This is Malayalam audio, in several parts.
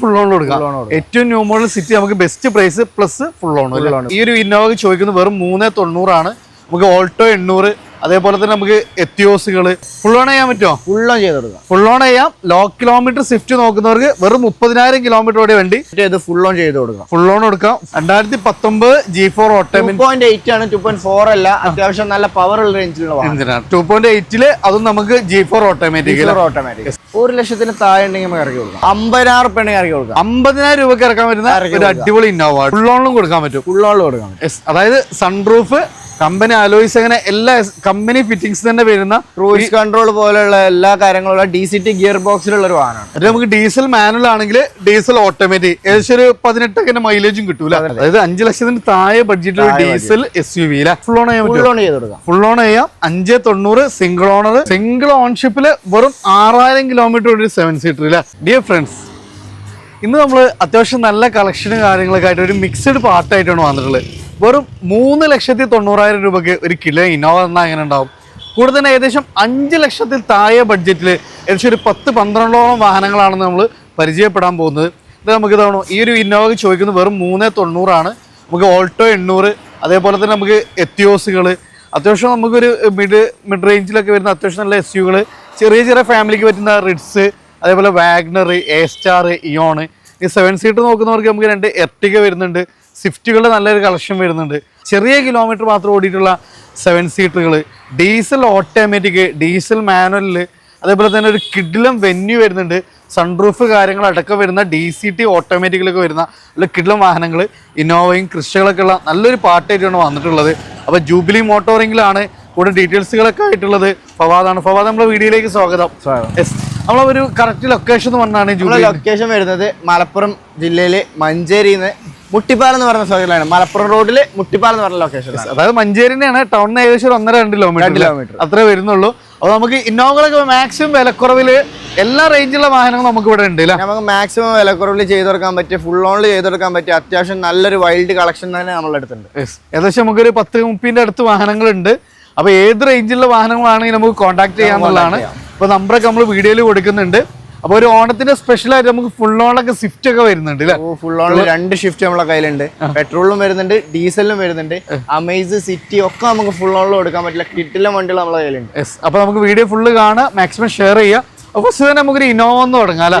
ഫുൾ ഓൺ കൊടുക്കാം. ഏറ്റവും ന്യൂ മോഡൽ സിറ്റി നമുക്ക് best price plus full loan ഈ ഒരു ഇന്നോവ ചോദിക്കുന്നത് വെറും മൂന്ന് തൊണ്ണൂറാണ്. നമുക്ക് ഓൾട്ടോ എണ്ണൂറ് അതേപോലെ തന്നെ നമുക്ക് എത്തിയോസുകൾ ഫുൾ ഓൺ ചെയ്യാൻ പറ്റുമോ? ഫുൾ ഓൺ ചെയ്ത് കൊടുക്കാം. ഫുൾ ഓൺ ചെയ്യാം. ലോ കിലോമീറ്റർ സ്വിഫ്റ്റ് നോക്കുന്നവർക്ക് വെറും മുപ്പതിനായിരം കിലോമീറ്റർ ഓടിയ വണ്ടി. ഇത് ഫുൾ ഓൺ ചെയ്ത് കൊടുക്കാം. ഫുൾ ഓൺ കൊടുക്കാം രണ്ടായിരത്തി പത്തൊമ്പത് ജി ഫോർ പോയിന്റ് എയ്റ്റ് ആണ് ടു പോയിന്റ് ഫോർ അല്ല. അത്യാവശ്യം നല്ല പവർ ഉള്ള എഞ്ചിനാണ് ടു പോയിന്റ് എയ്റ്റിൽ അതും നമുക്ക് ജി ഫോർ ഓട്ടോമാറ്റിക് ഓട്ടോമാറ്റിക് ഒരു ലക്ഷത്തിന് താഴെ ഉണ്ടെങ്കിൽ നമുക്ക് ഇറക്കി കൊടുക്കാം. അമ്പതിനായിരം റുപ്യ ഉണ്ടെങ്കിൽ ഇറക്കി കൊടുക്കാം. അമ്പതിനായിരം രൂപയ്ക്ക് ഇറക്കാൻ പറ്റുന്ന ഒരു അടിപൊളി ഇന്നോവ ഫുൾ ഓണിലും കൊടുക്കാൻ പറ്റും. ഫുൾ ഓണിലും കൊടുക്കാം അതായത് സൺറൂഫ് കമ്പനി അലോയ്സ് അങ്ങനെ എല്ലാ കമ്പനി ഫിറ്റിംഗ്സ് തന്നെ വരുന്ന ക്രൂയിസ് കൺട്രോൾ പോലെയുള്ള എല്ലാ കാര്യങ്ങളുള്ള ഡി സി ടി ഗിയർ ബോക്സിലുള്ള ഒരു വാഹനമാണ്. അത് നമുക്ക് ഡീസൽ മാനുവൽ ആണെങ്കിൽ ഡീസൽ ഓട്ടോമാറ്റിക് ഏകദേശം ഒരു പതിനെട്ടൊക്കെ മൈലേജും കിട്ടൂല. അതായത് അഞ്ച് ലക്ഷത്തിന് താഴെ ബഡ്ജറ്റിൽ diesel S U V full loan ചെയ്യാൻ ഫുൾ പറ്റും ഫുൾ ഓൺ ചെയ്യാം. അഞ്ച് തൊണ്ണൂറ് സിംഗിൾ ഓണർ സിംഗിൾ ഓൺഷിപ്പിൽ വെറും ആറായിരം കിലോമീറ്റർ ഒരു സെവൻ സീറ്റർ ഇല്ല ഡിയർ ഫ്രണ്ട്സ് ഇന്ന് നമ്മൾ അത്യാവശ്യം നല്ല കളക്ഷനും കാര്യങ്ങളൊക്കെ ആയിട്ട് ഒരു മിക്സഡ് പാർട്ടായിട്ടാണ് വന്നിട്ടുള്ളത്. വെറും മൂന്ന് ലക്ഷത്തി തൊണ്ണൂറായിരം രൂപയ്ക്ക് ഒരു കിലോ ഇന്നോവ എന്നാൽ എങ്ങനെ ഉണ്ടാവും? കൂടുതൽ ഏകദേശം അഞ്ച് ലക്ഷത്തിൽ താഴെ ബഡ്ജറ്റിൽ ഏകദേശം ഒരു പത്ത് പന്ത്രണ്ടോളം വാഹനങ്ങളാണ് നമ്മൾ പരിചയപ്പെടാൻ പോകുന്നത്. ഇത് നമുക്ക് ഇതാണോ? ഈ ഒരു ഇന്നോവ ചോദിക്കുന്നത് വെറും മൂന്ന് തൊണ്ണൂറാണ്. നമുക്ക് ഓൾട്ടോ എണ്ണൂറ് അതേപോലെ തന്നെ നമുക്ക് എത്തിയോസുകൾ അത്യാവശ്യം നമുക്കൊരു മിഡ് മിഡ് റേഞ്ചിലൊക്കെ വരുന്ന അത്യാവശ്യം നല്ല എസ് യുകൾ ചെറിയ ചെറിയ ഫാമിലിക്ക് പറ്റുന്ന റിഡ്സ് അതേപോലെ വാഗ്നർ എ സ്റ്റാർ ഇയോൺ ഈ സെവൻ സീറ്റ് നോക്കുന്നവർക്ക് നമുക്ക് രണ്ട് എർട്ടിക വരുന്നുണ്ട്. സ്വിഫ്റ്റുകളുടെ നല്ലൊരു കളക്ഷൻ വരുന്നുണ്ട്. ചെറിയ കിലോമീറ്റർ മാത്രം ഓടിയിട്ടുള്ള സെവൻ സീറ്ററുകൾ ഡീസൽ ഓട്ടോമാറ്റിക് ഡീസൽ മാനുവലിൽ അതേപോലെ തന്നെ ഒരു കിഡിലം വെന്യൂ വരുന്നുണ്ട്. സൺറൂഫ് കാര്യങ്ങൾ അടക്കം വരുന്ന ഡി സി ടി ഓട്ടോമാറ്റിക്കിലൊക്കെ വരുന്ന നല്ല കിഡിലം വാഹനങ്ങൾ. ഇന്നോവയും ക്രിസ്റ്റകളൊക്കെ ഉള്ള നല്ലൊരു പാർട്ടായിട്ടാണ് വന്നിട്ടുള്ളത്. അപ്പോൾ ജൂബിലി മോട്ടോറിംഗിലാണ് കൂടെ ഡീറ്റെയിൽസുകളൊക്കെ ആയിട്ടുള്ളത്. ഫവാദാണ് ഫവാദ് നമ്മുടെ വീഡിയോയിലേക്ക് സ്വാഗതം. എസ് യെസ് നമ്മളൊരു കറക്റ്റ് ലൊക്കേഷൻ എന്ന് പറഞ്ഞാണ് ജൂബിലി ലൊക്കേഷൻ വരുന്നത് മലപ്പുറം ജില്ലയിലെ മഞ്ചേരിന്ന് മുട്ടിപ്പാലം എന്ന് പറഞ്ഞ സ്ഥലമാണ് മലപ്പുറം റോഡിലെ മുട്ടിപ്പാലം എന്ന് പറഞ്ഞ ലൊക്കേഷൻ അതായത് മഞ്ചേരിന്റെയാണ് ടൗണിന് ഏകദേശം ഒന്നര രണ്ട് കിലോമീറ്റർ കിലോമീറ്റർ അത്രേ വരുന്നുള്ളൂ. അപ്പോൾ നമുക്ക് ഇന്നോവകളൊക്കെ മാക്സിമം വിലക്കുറവിൽ എല്ലാ റേഞ്ചിലുള്ള വാഹനങ്ങളും നമുക്ക് ഇവിടെ ഉണ്ട് നമുക്ക് മാക്സിമം വിലക്കുറവിൽ ചെയ്ത് കൊടുക്കാൻ പറ്റിയ ഫുൾ ഓണിൽ ചെയ്ത് കൊടുക്കാൻ പറ്റിയ അത്യാവശ്യം നല്ലൊരു വൈൽഡ് കളക്ഷൻ തന്നെ നമ്മളുടെ അടുത്തുണ്ട്. ഏകദേശം നമുക്കൊരു പത്ത് മുപ്പിന്റെ അടുത്ത് വാഹനങ്ങളുണ്ട്. അപ്പൊ ഏത് റേഞ്ചിലുള്ള വാഹനങ്ങളാണെങ്കിൽ നമുക്ക് കോൺടാക്ട് ചെയ്യാന്നുള്ളതാണ് അപ്പൊ നമ്പറൊക്കെ നമ്മൾ വീഡിയോയിൽ കൊടുക്കുന്നുണ്ട്. അപ്പൊ ഒരു ഓണത്തിന്റെ സ്പെഷ്യൽ ആയിട്ട് നമുക്ക് ഫുൾ ഓണൊക്കെ സ്വിഫ്റ്റ് ഒക്കെ വരുന്നുണ്ട് ഫുൾ ഓണിൽ രണ്ട് ഷിഫ്റ്റ് നമ്മളെ കയ്യിലുണ്ട്. പെട്രോളും വരുന്നുണ്ട് ഡീസലും വരുന്നുണ്ട്. അമേസ് സിറ്റി ഒക്കെ നമുക്ക് ഫുൾ ഓണിൽ കൊടുക്കാൻ പറ്റില്ല. കിട്ടില്ല വണ്ടികൾ നമ്മളെ കയ്യിലുണ്ട്. അപ്പൊ നമുക്ക് വീഡിയോ ഫുള്ള് കാണാം. മാക്സിമം ഷെയർ ചെയ്യാം. അപ്പൊ ഫസ്റ്റ് തന്നെ നമുക്കൊരു ഇന്നോവ തുടങ്ങാം അല്ലേ?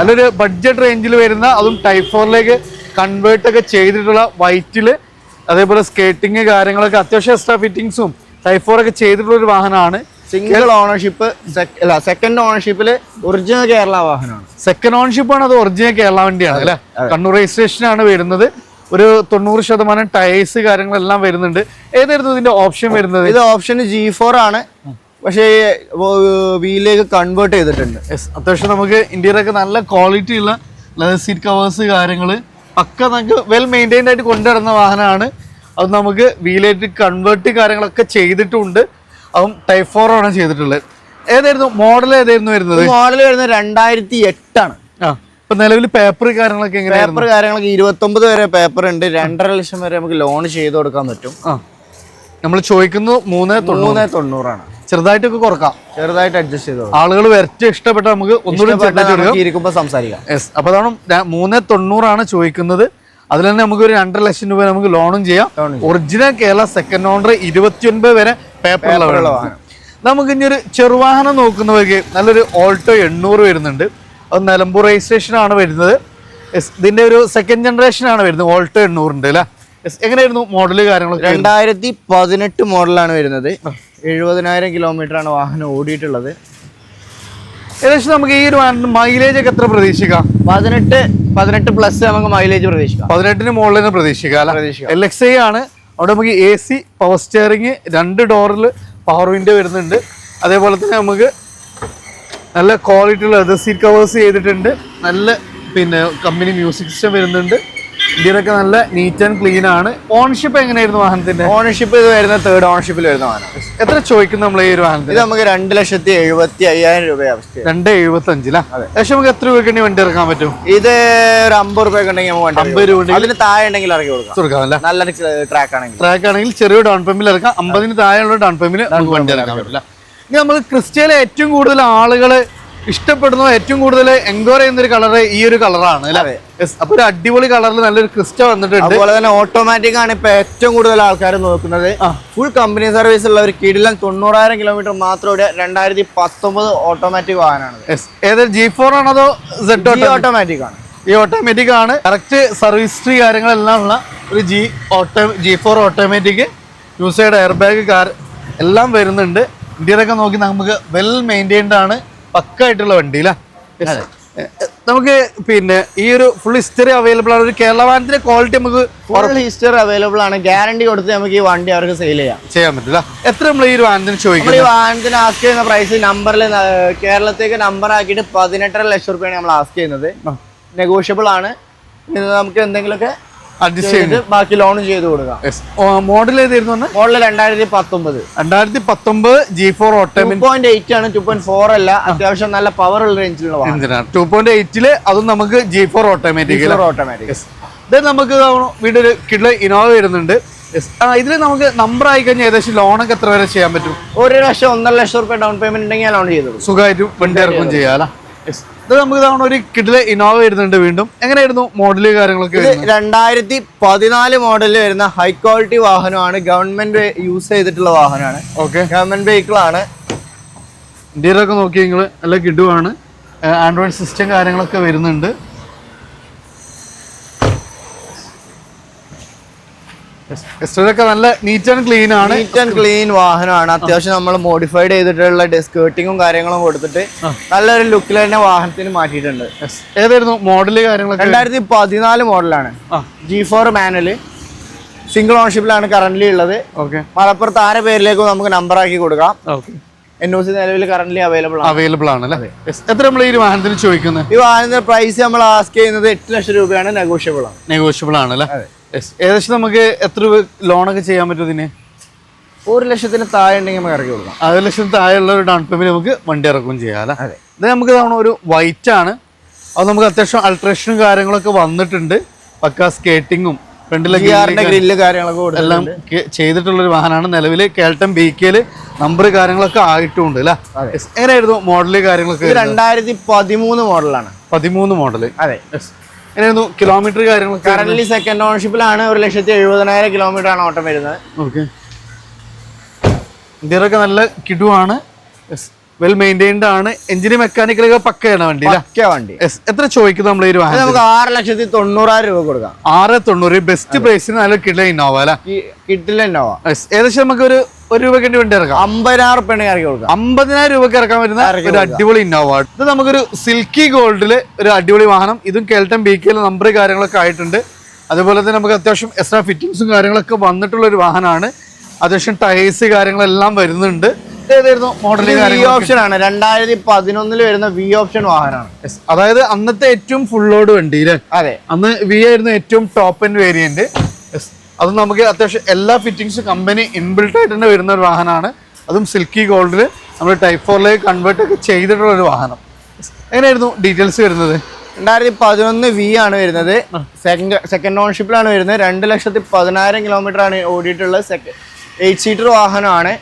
നല്ലൊരു ബഡ്ജറ്റ് റേഞ്ചിൽ വരുന്ന അതും ടൈപ്പ് ഫോറിലേക്ക് കൺവേർട്ട് ഒക്കെ ചെയ്തിട്ടുള്ള വൈറ്റിൽ അതേപോലെ സ്കേറ്റിംഗ് കാര്യങ്ങളൊക്കെ. അത്യാവശ്യം എക്സ്ട്രാ ഫിറ്റിങ്സും ടൈപ്പ് ഫോർ ഒക്കെ ചെയ്തിട്ടുള്ള ഒരു വാഹനമാണ്. സിംഗിൾ ഓണർഷിപ്പ് അല്ല സെക്കൻഡ് ഓണർഷിപ്പിൽ ഒറിജിനൽ കേരള വാഹനമാണ്. സെക്കൻഡ് ഓണർഷിപ്പ് ആണ് അത് ഒറിജിനൽ കേരള വണ്ടിയാണ് അല്ലെ? കണ്ണൂർ രജിസ്ട്രേഷൻ ആണ് വരുന്നത്. ഒരു തൊണ്ണൂറ് ശതമാനം ടയേഴ്സ് കാര്യങ്ങളെല്ലാം വരുന്നുണ്ട്. ഏതായിരുന്നു ഇതിന്റെ ഓപ്ഷൻ വരുന്നത്? ഇത് ഓപ്ഷൻ ജി ഫോർ ആണ്. പക്ഷേ വീലേക്ക് കൺവേർട്ട് ചെയ്തിട്ടുണ്ട്. അത്യാവശ്യം നമുക്ക് ഇന്ത്യയിലൊക്കെ നല്ല ക്വാളിറ്റി ഉള്ള ലെതർ സീറ്റ് കവേഴ്സ് കാര്യങ്ങൾ പക്ക നമുക്ക് വെൽ മെയിന്റൈൻഡ് ആയിട്ട് കൊണ്ടുവരുന്ന വാഹനമാണ്. അത് നമുക്ക് വീലായിട്ട് കൺവേർട്ട് കാര്യങ്ങളൊക്കെ ചെയ്തിട്ടുണ്ട്. അതും ടൈപ്പ് ഫോർ ആണ് ചെയ്തിട്ടുള്ളത്. ഏതായിരുന്നു? മോഡൽ ഏതായിരുന്നു വരുന്നത്? മോഡൽ വരുന്നത് രണ്ടായിരത്തി എട്ടാണ് ഇപ്പൊ നിലവിൽ പേപ്പർ കാര്യങ്ങളൊക്കെ പേപ്പർ കാര്യങ്ങളൊക്കെ ഇരുപത്തൊമ്പത് വരെ പേപ്പർ ഉണ്ട്. രണ്ടര ലക്ഷം വരെ നമുക്ക് ലോൺ ചെയ്ത് കൊടുക്കാൻ പറ്റും. നമ്മൾ ചോദിക്കുന്നത് മൂന്ന് മൂന്ന് തൊണ്ണൂറാണ്. ചെറുതായിട്ടൊക്കെ കുറക്കാം. ചെറുതായിട്ട് അഡ്ജസ്റ്റ് ചെയ്തോ ആളുകൾ വരച്ച് ഇഷ്ടപ്പെട്ട നമുക്ക് ഒന്നുകൂടി ഇരിക്കുമ്പോൾ സംസാരിക്കാം. യെസ് അപ്പൊ അതാണ് മൂന്ന് തൊണ്ണൂറാണ് ചോദിക്കുന്നത്. അതിൽ തന്നെ നമുക്ക് ഒരു രണ്ടര ലക്ഷം രൂപ നമുക്ക് ലോണും ചെയ്യാം. ഒറിജിനൽ കേരള സെക്കൻഡ് ഓണർ ഇരുപത്തിയൊൻപത് വരെ പേപ്പറുള്ള വാഹനം. നമുക്ക് ഇനി ഒരു ചെറുവാഹനം നോക്കുന്നവർക്ക് നല്ലൊരു ഓൾട്ടോ എണ്ണൂറ് വരുന്നുണ്ട്. അത് നിലമ്പൂർ രജിസ്ട്രേഷൻ ആണ് വരുന്നത്. എസ് ഇതിന്റെ ഒരു സെക്കൻഡ് ജനറേഷൻ ആണ് വരുന്നത്. ഓൾട്ടോ എണ്ണൂറിന്റെ അല്ലേ? എങ്ങനെയായിരുന്നു മോഡൽ കാര്യങ്ങൾ രണ്ടായിരത്തി പതിനെട്ട് മോഡലാണ് വരുന്നത്. എഴുപതിനായിരം കിലോമീറ്റർ ആണ് വാഹനം ഓടിയിട്ടുള്ളത്. ഏകദേശം നമുക്ക് ഈ ഒരു മൈലേജ് ഒക്കെ എത്ര പ്രതീക്ഷിക്കാം? പതിനെട്ട് പതിനെട്ട് പ്ലസ് നമുക്ക് മൈലേജ് പ്രതീക്ഷിക്കാം. പതിനെട്ടിന് മുകളിൽ നിന്ന് പ്രതീക്ഷിക്കാം പ്രതീക്ഷിക്കാം. എൽ എക്സ് ഐ ആണ്. അവിടെ നമുക്ക് എ സി പവർ സ്റ്റിയറിങ് രണ്ട് ഡോറിൽ പവർ വിൻഡോ വരുന്നുണ്ട്. അതേപോലെ തന്നെ നമുക്ക് നല്ല ക്വാളിറ്റിയുള്ള ലെതർ സീറ്റ് കവേഴ്സ് ചെയ്തിട്ടുണ്ട്. നല്ല പിന്നെ കമ്പനി മ്യൂസിക് സിസ്റ്റം വരുന്നുണ്ട്. ഇന്ത്യയിലൊക്കെ നല്ല നീറ്റ് ആൻഡ് ക്ലീൻ ആണ്. ഓണർഷിപ്പ് എങ്ങനെയായിരുന്നു വാഹനത്തിന്റെ? ഓണർഷിപ്പ് ഇത് വരുന്ന തേർഡ് ഓണർഷിപ്പിൽ വരുന്ന വാഹനം. എത്ര ചോദിക്കുന്നു നമ്മൾ ഈ ഒരു വാഹനത്തിന്? ഇത് നമുക്ക് രണ്ട് ലക്ഷത്തി എഴുപത്തി അയ്യായിരം രൂപ രണ്ട് എഴുപത്തി അഞ്ചിലാ പക്ഷെ നമുക്ക് എത്ര രൂപയ്ക്ക് വണ്ടി ഇറക്കാൻ പറ്റും? ഇത് ഒരു അമ്പത് രൂപ ഉണ്ടെങ്കിൽ നമുക്ക് വണ്ടി അമ്പത് രൂപ. അതിന് താഴെ ഉണ്ടെങ്കിൽ ഇറക്കി കൊടുക്കാം. കൊടുക്കാം നല്ല ട്രാക്ക് ആണെങ്കിൽ. ട്രാക്ക് ആണെങ്കിൽ ചെറിയ ഡൗൺ പേയ്മെന്റിൽ ഇറക്കാം. അമ്പതിന് താഴെയുള്ള ഡൗൺ പേയ്മെന്റ് നമുക്ക് വണ്ടി ഇറക്കാൻ പറ്റില്ല. ഇനി നമ്മൾ ക്രിസ്ത്യയിലെ ഏറ്റവും കൂടുതൽ ആളുകൾ ഇഷ്ടപ്പെടുന്ന ഏറ്റവും കൂടുതൽ എൻക്വയർ ചെയ്യുന്ന ഒരു കളർ ഈ ഒരു കളറാണ് അല്ലേ. അപ്പൊ ഒരു അടിപൊളി കളറിൽ നല്ലൊരു ക്രിസ്റ്റ വന്നിട്ടുണ്ട്. അതുപോലെ തന്നെ ഓട്ടോമാറ്റിക് ആണ് ഇപ്പൊ ഏറ്റവും കൂടുതൽ ആൾക്കാർ നോക്കുന്നത്. ഫുൾ കമ്പനി സർവീസ് ഉള്ള ഒരു കിടിലൻ തൊണ്ണൂറായിരം കിലോമീറ്റർ മാത്രം ഇവിടെ രണ്ടായിരത്തി പത്തൊമ്പത് ഓട്ടോമാറ്റിക് വാഹനമാണ് ഏതൊരു ഏത് ജി ഫോർ ആണോ അതോ സെഡ് ഓട്ടോമാറ്റിക് ആണ്. ഈ ഓട്ടോമാറ്റിക് ആണ്. കറക്റ്റ് സർവീസ് ഹിസ്റ്ററി കാര്യങ്ങളെല്ലാം ഉള്ള ഒരു G auto G four automatic use ചെയ്ത എയർ ബാഗ് കാർ എല്ലാം വരുന്നുണ്ട്. ഇന്ത്യയിലൊക്കെ നോക്കി നമുക്ക് വെൽ മെയിന്റെയിൻഡ് ആണ്. പക്കായിട്ടുള്ള വണ്ടി അല്ലേ നമുക്ക് പിന്നെ ഈ ഒരു ഫുൾ ഹിസ്റ്ററി അവൈലബിൾ ആണ്. ഒരു കേരള വാഹനത്തിന്റെ ക്വാളിറ്റി നമുക്ക് ഫുൾ ഹിസ്റ്ററി അവൈലബിൾ ആണ്. ഗ്യാരണ്ടി കൊടുത്ത് നമുക്ക് ഈ വണ്ടി അവർക്ക് സെയിൽ ചെയ്യാം. ചെയ്യാൻ പറ്റില്ല. എത്ര നമ്മൾ ഈ ഒരു വാഹനത്തിന് ചോദിക്കും ചോദിക്കുന്നത് ഈ വാഹനത്തിന് ആസ്ക് ചെയ്യുന്ന പ്രൈസ് നമ്പറിൽ കേരളത്തേക്ക് നമ്പർ ആക്കിയിട്ട് പതിനെട്ടര ലക്ഷം രൂപയാണ് നമ്മൾ ആസ്ക് ചെയ്യുന്നത്. നെഗോഷ്യബിൾ ആണ്. നമുക്ക് എന്തെങ്കിലുമൊക്കെ ബാക്കി ലോൺ ചെയ്ത് കൊടുക്കാം. മോഡൽ ഏതായിരുന്നു മോഡൽ രണ്ടായിരത്തി പത്തൊമ്പത് രണ്ടായിരത്തി പത്തൊമ്പത് ജി ഫോർ പോയിന്റ് എയ്റ്റ് ആണ് ടു പോയിന്റ് ഫോർ അല്ല. അത്യാവശ്യം നല്ല പവർ ഉള്ള റേഞ്ചിലുള്ള ടു പോയിന്റ് എയ്റ്റിൽ അതും നമുക്ക് ജി ഫോർ ഓട്ടോമാറ്റിക് ഓട്ടോമാറ്റിക് ഇത് നമുക്ക് വീട് ഒരു കിഡ്ല ഇനോവ വരുന്നുണ്ട്. ഇതിൽ നമുക്ക് നമ്പർ ആയി കഴിഞ്ഞാൽ ഏകദേശം ലോണൊക്കെ എത്ര വരെ ചെയ്യാൻ പറ്റും? ഒരു ലക്ഷം ഒന്നര ലക്ഷം റുപ്യ ഡൗൺ പേയ്മെന്റ് ഉണ്ടെങ്കിൽ ലോൺ ചെയ്തു. സുഖമായിട്ട് വണ്ടി ഇറക്കും ചെയ്യാം അല്ലേ? Yes. ഇത് നമുക്ക് തവണ ഒരു കിഡിലെ ഇന്നോവ വരുന്നുണ്ട് വീണ്ടും. എങ്ങനെയായിരുന്നു മോഡൽ കാര്യങ്ങളൊക്കെ രണ്ടായിരത്തി പതിനാല് മോഡലിൽ വരുന്ന ഹൈ ക്വാളിറ്റി വാഹനമാണ്. ഗവൺമെന്റ് യൂസ് ചെയ്തിട്ടുള്ള വാഹനമാണ്. ഓക്കെ ഗവൺമെന്റ് വെഹിക്കിൾ ആണ്. ഇന്ത്യയിലൊക്കെ നോക്കി നിങ്ങൾ നല്ല കിഡുവാണ്. ആൻഡ്രോയിഡ് സിസ്റ്റം കാര്യങ്ങളൊക്കെ വരുന്നുണ്ട്. ഒക്കെ നല്ല നീറ്റ് ആൻഡ് ക്ലീൻ ആണ്. നീറ്റ് ആൻഡ് ക്ലീൻ വാഹനമാണ്. അത്യാവശ്യം നമ്മൾ മോഡിഫൈഡ് ചെയ്തിട്ടുള്ള സ്കേർട്ടിങ്ങും കാര്യങ്ങളും കൊടുത്തിട്ട് നല്ലൊരു ലുക്കിൽ തന്നെ വാഹനത്തിന് മാറ്റിയിട്ടുണ്ട്. ഏതായിരുന്നു മോഡൽ കാര്യങ്ങളൊക്കെ? രണ്ടായിരത്തി പതിനാല് മോഡലാണ് ജി ഫോർ മാനുവൽ സിംഗിൾ ഓണർഷിപ്പിലാണ് കറന്റ് ഉള്ളത്. ഓക്കെ മലപ്പുറത്ത് ആരെ പേരിലേക്കും നമുക്ക് നമ്പർ ആക്കി കൊടുക്കാം. ഓക്കെ എൻ ഒ സി നിലവിൽ കറന്റ് അവൈലബിൾ ആണ്. അവൈലബിൾ ആണ് അല്ലേ? എത്ര നമ്മൾ ഈ വാഹനത്തിന് ചോദിക്കുന്നത് ഈ വാഹനത്തിന്റെ പ്രൈസ് നമ്മൾ ആസ്ക് ചെയ്യുന്നത് എട്ട് ലക്ഷം രൂപയാണ് നെഗോഷ്യബിൾ ആണ്. നെഗോഷ്യബിൾ ആണ് അല്ലേ. ഏകദേശം നമുക്ക് എത്ര രൂപ ലോണൊക്കെ ചെയ്യാൻ പറ്റും ഇതിന്? ഒരു ലക്ഷത്തിന് താഴെ ഉണ്ടെങ്കിൽ നമുക്ക് ഇറക്കി കൊടുക്കാം. അര ലക്ഷം താഴെയുള്ള ഒരു ഡൗൺ പേയ്മെന്റ് നമുക്ക് വണ്ടി ഇറക്കുകയും ചെയ്യാം അല്ലേ? അതെ. ഇത് നമുക്ക് തവണ ഒരു വൈറ്റ് ആണ്. അത് നമുക്ക് അത്യാവശ്യം അൾട്രേഷനും കാര്യങ്ങളൊക്കെ വന്നിട്ടുണ്ട്. പക്ക സ്കേറ്റിങ്ങും ഫ്രണ്ടിലെ ഗ്രില്ല് കാര്യങ്ങളൊക്കെ എല്ലാം കെ- ചെയ്തിട്ടുള്ള ഒരു വാഹനമാണ്. നിലവിൽ കേൾട്ടം ബി കെയിൽ നമ്പർ കാര്യങ്ങളൊക്കെ ആയിട്ടുണ്ട് അല്ലേ. എങ്ങനെയായിരുന്നു മോഡൽ കാര്യങ്ങളൊക്കെ രണ്ടായിരത്തി പതിമൂന്ന് മോഡലാണ് പതിമൂന്ന് മോഡൽ അതെ. എങ്ങനെയായിരുന്നു കിലോമീറ്റർ കാര്യങ്ങൾ കറന്റ് സെക്കൻഡ് ഓണർഷിപ്പിലാണ് ഒരു ലക്ഷത്തി എഴുപതിനായിരം കിലോമീറ്റർ ആണ് ഓട്ടം വരുന്നത് ഓക്കെ ഇന്ത്യയിലൊക്കെ നല്ല കിടുവാണ്. വെൽ മെയിന്റൈൻഡ് ആണ്. എഞ്ചിന് മെക്കാനിക്കലൊക്കെ പക്കയാണ് വണ്ടി വണ്ടി. എത്ര ചോദിക്കുന്നു നമ്മൾ ഈ വാഹനം നമുക്ക് ആറ് ലക്ഷത്തി തൊണ്ണൂറായിരം രൂപ കൊടുക്കാം. ആറ് തൊണ്ണൂറ്. ബെസ്റ്റ് പ്രൈസിന് നല്ല കിട്ടില്ല ഇന്നോവ അല്ലേ? കിട്ടില്ല ഇന്നോവ. ഏകദേശം നമുക്ക് ഒരു ഒരു രൂപയ്ക്ക് വേണ്ടി ഇറക്കാം. അമ്പതിനായിരം റുപ്യ ഉണ്ടെങ്കിൽ ഇറക്കി കൊടുക്കാം. അമ്പതിനായിരം രൂപയ്ക്ക് ഇറക്കാൻ വരുന്ന ഒരു അടിപൊളി ഇന്നോവ ഇത് നമുക്കൊരു സിൽക്കി ഗോൾഡിൽ ഒരു അടിപൊളി വാഹനം. ഇതും കേൾട്ടൻ ബി കെയിൽ നമ്പർ കാര്യങ്ങളൊക്കെ ആയിട്ടുണ്ട്. അതുപോലെ തന്നെ നമുക്ക് അത്യാവശ്യം എക്സ്ട്രാ ഫിറ്റിങ്സും കാര്യങ്ങളൊക്കെ വന്നിട്ടുള്ള ഒരു വാഹനമാണ്. അത്യാവശ്യം ടയേഴ്സ് കാര്യങ്ങളെല്ലാം വരുന്നുണ്ട്. ഓപ്ഷൻ ആണ്. രണ്ടായിരത്തി പതിനൊന്നിൽ വരുന്ന വി ഓപ്ഷൻ വാഹനമാണ്. അതായത് അന്നത്തെ ഏറ്റവും ഫുൾ ലോഡ് വണ്ടി അതെ. അന്ന് വി ആയിരുന്നു ഏറ്റവും ടോപ്പ് എൻഡ് വേരിയന്റ് അത് നമുക്ക് അത്യാവശ്യം എല്ലാ ഫിറ്റിങ്സ് കമ്പനി ഇൻബിൽട്ട് ആയിട്ട് തന്നെ വരുന്ന ഒരു വാഹനമാണ്. അതും സിൽക്കി ഗോൾഡിൽ നമ്മൾ ടൈപ്പ് ഫോറിലേക്ക് കൺവേർട്ട് ഒക്കെ ചെയ്തിട്ടുള്ള ഒരു വാഹനം. എങ്ങനെയായിരുന്നു ഡീറ്റെയിൽസ് വരുന്നത്? രണ്ടായിരത്തി പതിനൊന്ന് വി ആണ് വരുന്നത്. സെക്കൻഡ് സെക്കൻഡ് ഓൺഷിപ്പിലാണ് വരുന്നത്. രണ്ട് ലക്ഷത്തി പതിനായിരം കിലോമീറ്റർ ആണ് ഓടിയിട്ടുള്ള സെക്കൻഡ് എയ്റ്റ് സീറ്റർ വാഹനമാണ്.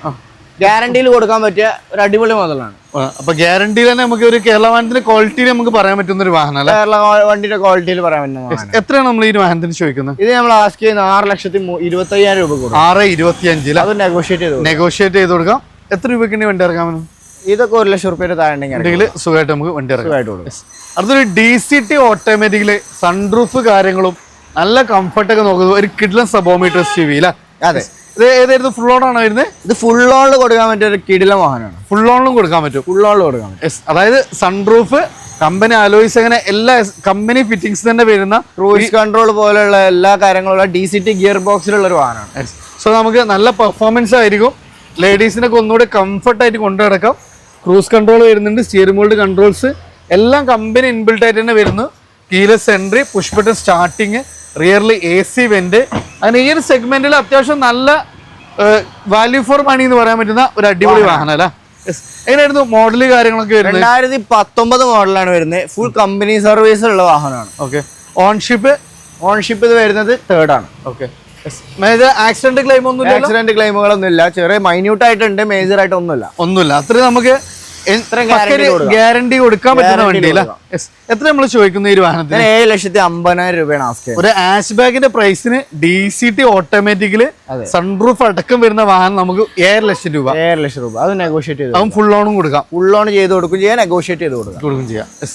ഗ്യാരണ്ടിയിൽ കൊടുക്കാൻ പറ്റിയ ഒരു അടിപൊളി മോഡലാണ് അപ്പൊ ഗ്യാരണ്ടിയിൽ തന്നെ നമുക്ക് ഒരു കേരള വാഹനത്തിന്റെ ക്വാളിറ്റിയിൽ നമുക്ക് പറയാൻ പറ്റുന്ന ഒരു വാഹനം കേരള വണ്ടിയുടെ ക്വാളിറ്റിയിൽ പറയാൻ പറ്റുന്ന എത്രയാണ് നമ്മൾ ഈ വാഹനത്തിന് ചോദിക്കുന്നത്? ഇത് നമ്മൾ ആസ്ക് ചെയ്യുന്ന ആറ് ലക്ഷത്തി ഇരുപത്തി അയ്യായിരം രൂപ കൊടുക്കും. ആറ് ഇരുപത്തി അഞ്ചിൽ അത് നെഗോഷിയേറ്റ് ചെയ്ത് നെഗോഷിയേറ്റ് ചെയ്ത് കൊടുക്കാം. എത്ര രൂപയ്ക്ക് വേണ്ടി ഇറക്കാമെന്ന് ഇതൊക്കെ ഒരു ലക്ഷം റുപ്യയുടെ താഴെ സുഖമായിട്ട് നമുക്ക് വണ്ടി കൊടുക്കും. അടുത്തൊരു ഡി സി ടി ഓട്ടോമാറ്റിക്കിൽ സൺറൂഫ് കാര്യങ്ങളും നല്ല കംഫർട്ടൊക്കെ നോക്കുന്നത് ഒരു കിഡ്ലൻ സബോമീറ്റർ ടി വി അല്ലേ അതെ. ഇത് ഏതായിരുന്നു? ഫുൾ ഓൺ ആണോ വരുന്നത് ഇത് ഫുൾ ഓണിൽ കൊടുക്കാൻ പറ്റിയ ഒരു കിടിലം വാഹനമാണ്. ഫുൾ ഓണിലും കൊടുക്കാൻ പറ്റും. ഫുൾ ഓണിൽ കൊടുക്കാൻ പറ്റും. അതായത് അതായത് സൺറൂഫ് കമ്പനി ആലോചിച്ച് അങ്ങനെ എല്ലാ കമ്പനി ഫിറ്റിംഗ്സ് തന്നെ വരുന്ന ക്രൂയിസ് കൺട്രോൾ പോലെയുള്ള എല്ലാ കാര്യങ്ങളുള്ള ഡി സി ടി ഗിയർ ബോക്സിലുള്ള ഒരു വാഹനമാണ്. സോ നമുക്ക് നല്ല പെർഫോമൻസ് ആയിരിക്കും. ലേഡീസിനൊക്കെ ഒന്നുകൂടി കംഫർട്ട് ആയിട്ട് കൊണ്ടു നടക്കാം. ക്രൂസ് കൺട്രോൾ വരുന്നുണ്ട് സ്റ്റിയറിംഗ് മോൾഡ് കൺട്രോൾസ് എല്ലാം കമ്പനി ഇൻബിൽട്ട് ആയിട്ട് തന്നെ വരുന്നു. Keyless entry push button starting റിയർലി A C vent അങ്ങനെ ഈ ഒരു സെഗ്മെന്റിൽ അത്യാവശ്യം നല്ല വാല്യൂ ഫോർ മണി എന്ന് പറയാൻ പറ്റുന്ന ഒരു അടിപൊളി വാഹനം. അല്ല? എങ്ങനെയായിരുന്നു മോഡൽ കാര്യങ്ങളൊക്കെ വരുന്നത്? രണ്ടായിരത്തി പത്തൊമ്പത് മോഡലാണ് വരുന്നത്. ഫുൾ കമ്പനി സർവീസ് ഉള്ള വാഹനമാണ്. ഓക്കെ ഓൺഷിപ്പ് ഓൺഷിപ്പ് ഇത് വരുന്നത് തേർഡ് ആണ്. ഓക്കെ മേജർ ആക്സിഡന്റ് ക്ലെയിം ഒന്നും ആക്സിഡന്റ് ക്ലെയിമുകളൊന്നും ഇല്ല ചെറിയ മൈന്യൂട്ട് ആയിട്ടുണ്ട് മേജർ ആയിട്ട് ഒന്നുമില്ല ഒന്നുമില്ല. അത്രയും നമുക്ക്. ഗ്യാരണ്ടി കൊടുക്കാൻ പറ്റുന്ന വണ്ടിയില്ല. എത്ര നമ്മൾ ചോദിക്കുന്ന ഈ വാഹനത്തിന്? ഏഴ് ലക്ഷത്തി അമ്പതിനായിരം രൂപയാണ് ആസ്ക്. ഒരു ആഷ് ബാഗിന്റെ പ്രൈസിന് ഡി സി ടി ഓട്ടോമാറ്റിക്കിൽ സൺപ്രൂഫ് സൺറൂഫ് അടക്കം വരുന്ന വാഹനം നമുക്ക് ഏഴ് ലക്ഷം രൂപ. ഏഴ് ലക്ഷം രൂപ. അത് നെഗോഷിയേറ്റ് ചെയ്ത് അതും ഫുൾ ലോണും കൊടുക്കാം. ഫുൾ ലോൺ ചെയ്ത് കൊടുക്കും ചെയ്യാൻ നെഗോഷിയേറ്റ് ചെയ്ത് കൊടുക്കാം. കൊടുക്കും ചെയ്യാം. Yes.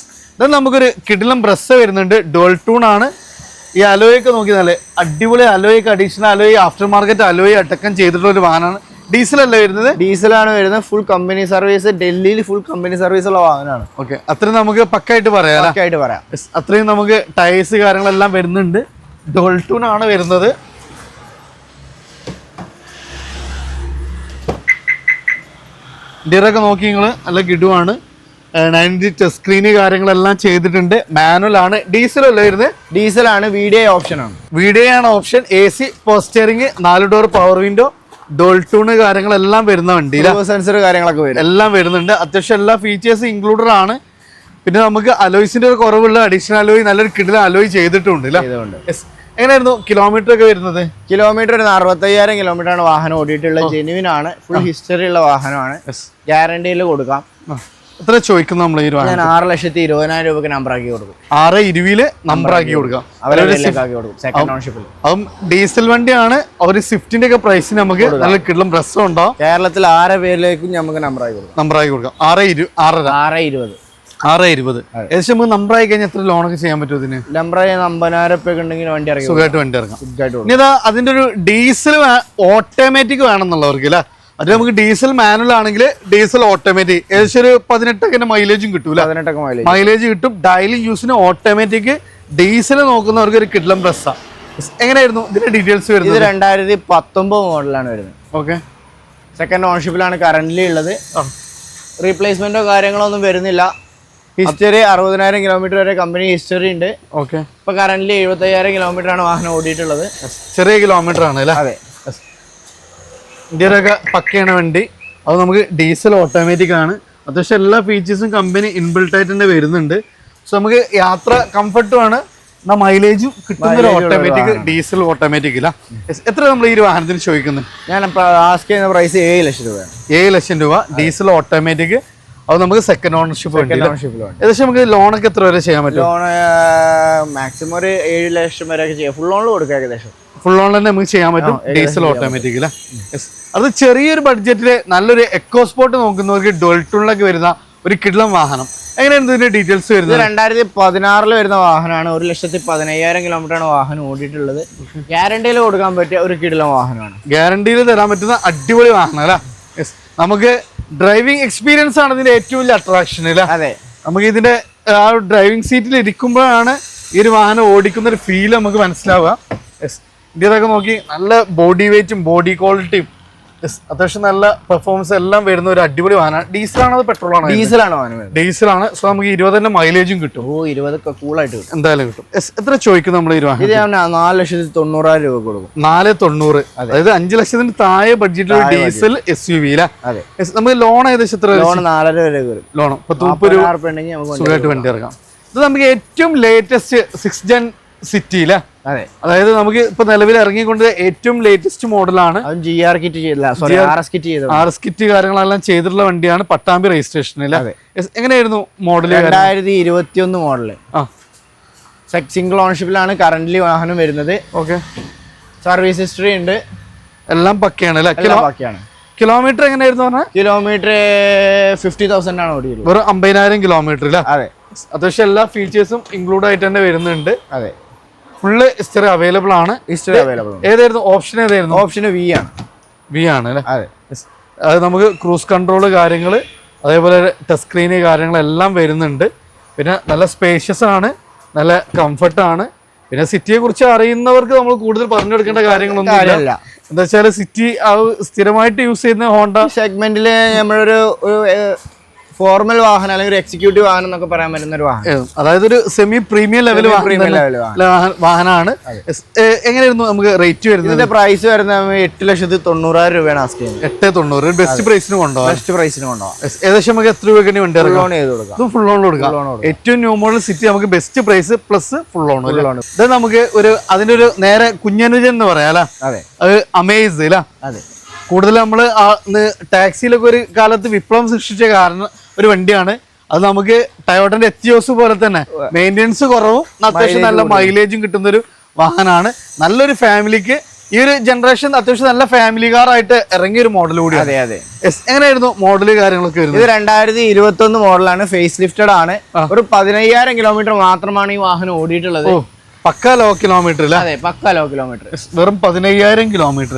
നമുക്കൊരു കിടിലം ബ്രസ് വരുന്നുണ്ട്. ഡോൾ ടൂൺ ആണ്. ഈ അലോയൊക്കെ നോക്കി നല്ല അടിപൊളി അലോയൊക്കെ additional alloy after market alloy അടക്കം ചെയ്തിട്ടുള്ള ഒരു വാഹനമാണ്. ഡീസൽ അല്ലേ വരുന്നത്? ഡീസലാണ് വരുന്നത്. ഫുൾ കമ്പനി സർവീസ് ഡൽഹിയിൽ ഫുൾ കമ്പനി സർവീസ് ഉള്ള വാഹനമാണ്. ഓക്കെ. അത്രയും നമുക്ക് പക്കായിട്ട് പറയാം പക്കായിട്ട് പറയാം. അത്രയും നമുക്ക് ടയേഴ്സ് കാര്യങ്ങളെല്ലാം വരുന്നുണ്ട്. ഡോൾട്ടൂൺ ആണ് വരുന്നത്. ഇന്ത്യയിലൊക്കെ നോക്കി നിങ്ങൾ നല്ല കിടുവാണ്. നയന്റി ടച്ച് സ്ക്രീന് കാര്യങ്ങളെല്ലാം ചെയ്തിട്ടുണ്ട്. മാനുവൽ ആണ്. ഡീസൽ അല്ലേ വരുന്നത്? ഡീസലാണ് വീഡിയോ ഓപ്ഷൻ ആണ്. വീഡിയോ ആണ് ഓപ്ഷൻ എ സി പോസ്റ്ററിങ് നാല് ഡോർ പവർ വിൻഡോ ഡോൾ ടൂണ് കാര്യങ്ങളെല്ലാം വരുന്ന വണ്ടി സെൻസർ കാര്യങ്ങളൊക്കെ വരും. എല്ലാം വരുന്നുണ്ട്. അത്യാവശ്യം എല്ലാ ഫീച്ചേഴ്സും ഇൻക്ലൂഡഡ് ആണ്. പിന്നെ നമുക്ക് അലോയ്സിന്റെ ഒരു കുറവുള്ള അഡീഷണൽ അലോയ് നല്ലൊരു കിടില അലോയ് ചെയ്തിട്ടുണ്ട്. എങ്ങനെയായിരുന്നു കിലോമീറ്റർ ഒക്കെ വരുന്നത്? കിലോമീറ്റർ ഒരു അറുപത്തയ്യായിരം കിലോമീറ്റർ ആണ് വാഹനം ഓടിയിട്ടുള്ള ജെനുവിൻ ആണ്. ഫുൾ ഹിസ്റ്ററി ഉള്ള വാഹനമാണ്. ഗ്യാരണ്ടിയിൽ കൊടുക്കാം. എത്ര ചോദിക്കുന്നു നമ്മൾ ഈ ഞാൻ ആറ് ലക്ഷത്തി ഇരുപതിനായിരം രൂപക്ക് നമ്പർ ആക്കി കൊടുക്കും. ആറ് ഇരുവിൽ നമ്പർ ആക്കി കൊടുക്കാം. അതും ഡീസൽ വണ്ടിയാണ്. ഒരു സ്വിഫ്റ്റിന്റെ ഒക്കെ പ്രൈസ് നമുക്ക് നല്ല കിടലും പ്രശ്നം ഉണ്ടാവും കേരളത്തിൽ ആറ് പേരിലേക്കും നമുക്ക് നമ്പർ ആക്കി കൊടുക്കാം. നമ്പർ ആക്കി കൊടുക്കാം. ആറ് ഇരു ആറര. ആറ് ഇരുപത്. ആറ് ഇരുപത്. ഏകദേശം നമുക്ക് നമ്പർ ആയി കഴിഞ്ഞാൽ എത്ര ലോണൊക്കെ ചെയ്യാൻ പറ്റും ഇതിന്? നമ്പർ അമ്പതിനായിരം ഉറുപ്പ്യൊക്കെ ഉണ്ടെങ്കിൽ വണ്ടി ഇറങ്ങി സുഖമായിട്ട് വണ്ടി ഇറങ്ങാം ഇനി അതിന്റെ ഒരു ഡീസൽ ഓട്ടോമാറ്റിക് വേണമെന്നുള്ളവർക്ക് അല്ലേ അത് നമുക്ക് ഡീസൽ മാനുവൽ ആണെങ്കിൽ ഡീസൽ ഓട്ടോമാറ്റിക് ഏകദേശം ഒരു പതിനെട്ടൊക്കെ മൈലേജും കിട്ടൂല. പതിനെട്ടൊക്കെ മൈലേജ് മൈലേജ് കിട്ടും. ഡെയിലി യൂസിന് ഓട്ടോമാറ്റിക് ഡീസൽ നോക്കുന്നവർക്ക് ഒരു കിഡ്ലം പ്രസ്സാണ് എങ്ങനെയായിരുന്നു ഇതിന്റെ ഡീറ്റെയിൽസ് ഇത് വരുന്നത് രണ്ടായിരത്തി പത്തൊമ്പത് മോഡലാണ് വരുന്നത് ഓക്കെ സെക്കൻഡ് ഓൺഷിപ്പിലാണ് കറന്റ് ഉള്ളത്. റീപ്ലേസ്മെന്റോ കാര്യങ്ങളോ ഒന്നും വരുന്നില്ല. ഹിസ്റ്ററി അറുപതിനായിരം കിലോമീറ്റർ വരെ കമ്പനി ഹിസ്റ്ററി ഉണ്ട്. ഓക്കെ ഇപ്പൊ കറന്റ് എഴുപത്തയ്യായിരം കിലോമീറ്റർ ആണ് വാഹനം ഓടിയിട്ടുള്ളത്. ചെറിയ കിലോമീറ്റർ ആണ് അല്ലേ? അതെ. ഇന്ത്യയിലൊക്കെ പക്കയാണ് വണ്ടി. അത് നമുക്ക് ഡീസൽ ഓട്ടോമാറ്റിക് ആണ്. അത്യാവശ്യം എല്ലാ ഫീച്ചേഴ്സും കമ്പനി ഇൻബിൽട്ട് ആയിട്ട് തന്നെ വരുന്നുണ്ട്. സോ നമുക്ക് യാത്ര കംഫർട്ടുമാണ് എന്നാൽ മൈലേജും കിട്ടുന്ന ഓട്ടോമാറ്റിക് ഡീസൽ ഓട്ടോമാറ്റിക് ഇല്ല എത്ര നമ്മൾ ഈ വാഹനത്തിന് ചോദിക്കുന്നത് ഞാൻ ആസ്ക് ചെയ്യുന്ന പ്രൈസ് ഏഴ് ലക്ഷം രൂപ ഏഴ് ലക്ഷം രൂപ ഡീസൽ ഓട്ടോമാറ്റിക് അത് നമുക്ക് സെക്കൻഡ് ഓണർഷിപ്പ് ഏകദേശം നമുക്ക് ലോണൊക്കെ എത്ര വരെ ചെയ്യാൻ പറ്റും? ലോൺ മാക്സിമം ഒരു ഏഴ് ലക്ഷം വരെ ഒക്കെ ചെയ്യാം ഫുൾ ലോണിൽ കൊടുക്കാം ഏകദേശം. ഫുൾ ഓൺ തന്നെ നമുക്ക് ചെയ്യാൻ പറ്റും. ഡീസൽ ഓട്ടോമാറ്റിക് അല്ലേ. അത് ചെറിയൊരു ബഡ്ജറ്റിൽ നല്ലൊരു എക്കോ സ്പോട്ട് നോക്കുന്നവർക്ക് ഡൊൾട്ടൂണിലൊക്കെ വരുന്ന ഒരു കിടലം വാഹനം. എങ്ങനെയാണ് ഇതിന്റെ ഡീറ്റെയിൽസ് വരുന്നത്? രണ്ടായിരത്തി പതിനാറിൽ വരുന്ന വാഹനമാണ്. ഒരു ലക്ഷത്തി പതിനയ്യായിരം കിലോമീറ്റർ ആണ് വാഹനം ഓടിയിട്ടുള്ളത്. ഗ്യാരണ്ടിയിൽ കൊടുക്കാൻ പറ്റിയ ഒരു കിടിലം വാഹനമാണ്. ഗ്യാരണ്ടിയിൽ തരാൻ പറ്റുന്ന അടിപൊളി വാഹനം അല്ലേ. നമുക്ക് ഡ്രൈവിംഗ് എക്സ്പീരിയൻസ് ആണ് ഇതിന്റെ ഏറ്റവും വലിയ അട്രാക്ഷൻ അല്ലേ? അതെ. നമുക്ക് ഇതിന്റെ ആ ഡ്രൈവിംഗ് സീറ്റിൽ ഇരിക്കുമ്പോഴാണ് ഈ ഒരു വാഹനം ഓടിക്കുന്ന ഒരു ഫീൽ നമുക്ക് മനസ്സിലാവുക. ഇന്ത്യയിലൊക്കെ നോക്കി നല്ല ബോഡി വെയിറ്റും ബോഡി ക്വാളിറ്റിയും അത്യാവശ്യം നല്ല പെർഫോമൻസ് എല്ലാം വരുന്ന ഒരു അടിപൊളി വാഹനമാണ് ഡീസലാണോ ആണോ ഡീസലാണ് ഡീസലാണ് സോ നമുക്ക് ഇരുപതിന്റെ മൈലേജും കിട്ടും. ഓ ഇരുപതൊക്കെ കൂളായിട്ട് കിട്ടും. എന്തായാലും കിട്ടും. എത്ര ചോദിക്കും നമ്മൾ ഈ വാഹനം നാല് ലക്ഷത്തി തൊണ്ണൂറായിരം രൂപ കൊടുക്കും. നാല് തൊണ്ണൂറ്. അതായത് അഞ്ച് ലക്ഷത്തിന് താഴെ ബഡ്ജറ്റിൽ ഡീസൽ എസ് യു വി നമുക്ക് ലോൺ ഏകദേശം എത്ര ലോൺ നാലര വരെ വരും. ലോൺ ഇപ്പൊ മുപ്പത് രൂപ വണ്ടി സുഖമായിട്ട് വണ്ടി ഇറങ്ങാം ഇത് നമുക്ക് ഏറ്റവും ലേറ്റസ്റ്റ് സിക്സ് ജെൻ സിറ്റിയിലെ. അതെ. അതായത് നമുക്ക് ഇപ്പൊ നിലവിൽ ഇറങ്ങിക്കൊണ്ട് ഏറ്റവും ലേറ്റസ്റ്റ് മോഡലാണ് ജി ആർ കിറ്റ് ചെയ്തില്ല. ആർ എസ് കിറ്റ് ചെയ്തത്. ആർ എസ് കിറ്റ് കാര്യങ്ങളെല്ലാം ചെയ്തിട്ടുള്ള വണ്ടിയാണ് പട്ടാമ്പി രജിസ്ട്രേഷനിൽ അതെ. എങ്ങനെയായിരുന്നു മോഡൽ രണ്ടായിരത്തി ഇരുപത്തി ഒന്ന് മോഡൽ ആ സിംഗിൾ ഓണർഷിപ്പിലാണ് കറന്റ്ലി വാഹനം വരുന്നത്. ഓക്കെ. സർവീസ് ഹിസ്റ്ററി ഉണ്ട്. എല്ലാം പക്കയാണ് അല്ലേ? ബാക്കിയാണ് കിലോമീറ്റർ എങ്ങനെയായിരുന്നു പറഞ്ഞാൽ കിലോമീറ്റർ ഫിഫ്റ്റി തൗസൻഡ് ആണ് ഓടിയത് വെറും അമ്പതിനായിരം കിലോമീറ്റർ അല്ലേ അതെ. അത്യാവശ്യം എല്ലാ ഫീച്ചേഴ്സും ഇൻക്ലൂഡ് ആയിട്ട് തന്നെ വരുന്നുണ്ട്. അതെ. ഫുള്ള് ഹിസ്റ്ററി അവൈലബിൾ ആണ്. ഹിസ്റ്ററി അവൈലബിൾ ഏതായിരുന്നു? ഓപ്ഷൻ ഏതായിരുന്നു? ഓപ്ഷൻ വി ആണ്. വി ആണ് അല്ലേ? അതെ. അത് നമുക്ക് ക്രൂസ് കൺട്രോൾ കാര്യങ്ങൾ അതേപോലെ ടച്ച് സ്ക്രീന് കാര്യങ്ങളെല്ലാം വരുന്നുണ്ട്. പിന്നെ നല്ല സ്പേഷ്യസ് ആണ് നല്ല കംഫർട്ട് ആണ്. പിന്നെ സിറ്റിയെ കുറിച്ച് അറിയുന്നവർക്ക് നമ്മൾ കൂടുതൽ പറഞ്ഞു കൊടുക്കേണ്ട കാര്യങ്ങളൊന്നും ഇല്ല. എന്താ വെച്ചാൽ സിറ്റി സ്ഥിരമായിട്ട് യൂസ് ചെയ്യുന്ന ഹോണ്ട സെഗ്മെന്റിൽ നമ്മളൊരു ഫോർമൽ വാഹനം അല്ലെങ്കിൽ ഒരു എക്സിക്യൂട്ടീവ് വാഹനം എന്നൊക്കെ പറയാൻ പറ്റുന്ന ഒരു വാഹനം. അതായത് ഒരു semi premium level premium level വാഹനം. വാഹനമാണ് എങ്ങനെയായിരുന്നു നമുക്ക് റേറ്റ് വരുന്നത്? ഇതിന്റെ പ്രൈസ് വരുന്നത് എട്ട് ലക്ഷത്തി തൊണ്ണൂറായിരം രൂപയാണ് ആസ്ക് ചെയ്യുന്നത്. എട്ട് തൊണ്ണൂറ്. ബെസ്റ്റ് പ്രൈസിന് കൊണ്ടുപോകാം. ബെസ്റ്റ് പ്രൈസിന് കൊണ്ടുപോകാം. ഏകദേശം നമുക്ക് എത്ര രൂപയ്ക്ക് വണ്ടി ലോൺ ചെയ്ത് കൊടുക്കാം. ഫുൾ ലോൺ കൊടുക്കാം. ഏറ്റവും ന്യൂ മോഡൽ സിറ്റി നമുക്ക് best price plus full loan. ഇത് നമുക്ക് ഒരു അതിന്റെ ഒരു നേരെ കുഞ്ഞനുജൻ എന്ന് പറയാം അല്ലേ? അതെ. അത് അമേസ് അല്ല? അതെ. കൂടുതൽ നമ്മൾ ടാക്സിയിലൊക്കെ ഒരു കാലത്ത് വിപ്ലവം സൃഷ്ടിച്ച കാരണം ഒരു വണ്ടിയാണ്. അത് നമുക്ക് ടയോട്ടന്റെ എത്തിയോസ് പോലെ തന്നെ. മെയിന്റെനൻസ് കുറവും അത്യാവശ്യം നല്ല മൈലേജും കിട്ടുന്ന ഒരു വാഹനമാണ്. നല്ലൊരു ഫാമിലിക്ക്. ഈ ഒരു ജനറേഷൻ അത്യാവശ്യം നല്ല ഫാമിലി കാർ ആയിട്ട് ഇറങ്ങിയ ഒരു മോഡൽ കൂടി അതെ അതെ. എങ്ങനെയായിരുന്നു മോഡൽ കാര്യങ്ങളൊക്കെ ഇത് രണ്ടായിരത്തി ഇരുപത്തി ഒന്ന് മോഡലാണ് ഫേസ് ലിഫ്റ്റഡ് ആണ് ഒരു പതിനയ്യായിരം കിലോമീറ്റർ മാത്രമാണ് ഈ വാഹനം ഓടിയിട്ടുള്ളത്. പക്ക ലോ കിലോമീറ്റർ അല്ല? അതെ പക്ക ലോ കിലോമീറ്റർ വെറും പതിനയ്യായിരം കിലോമീറ്റർ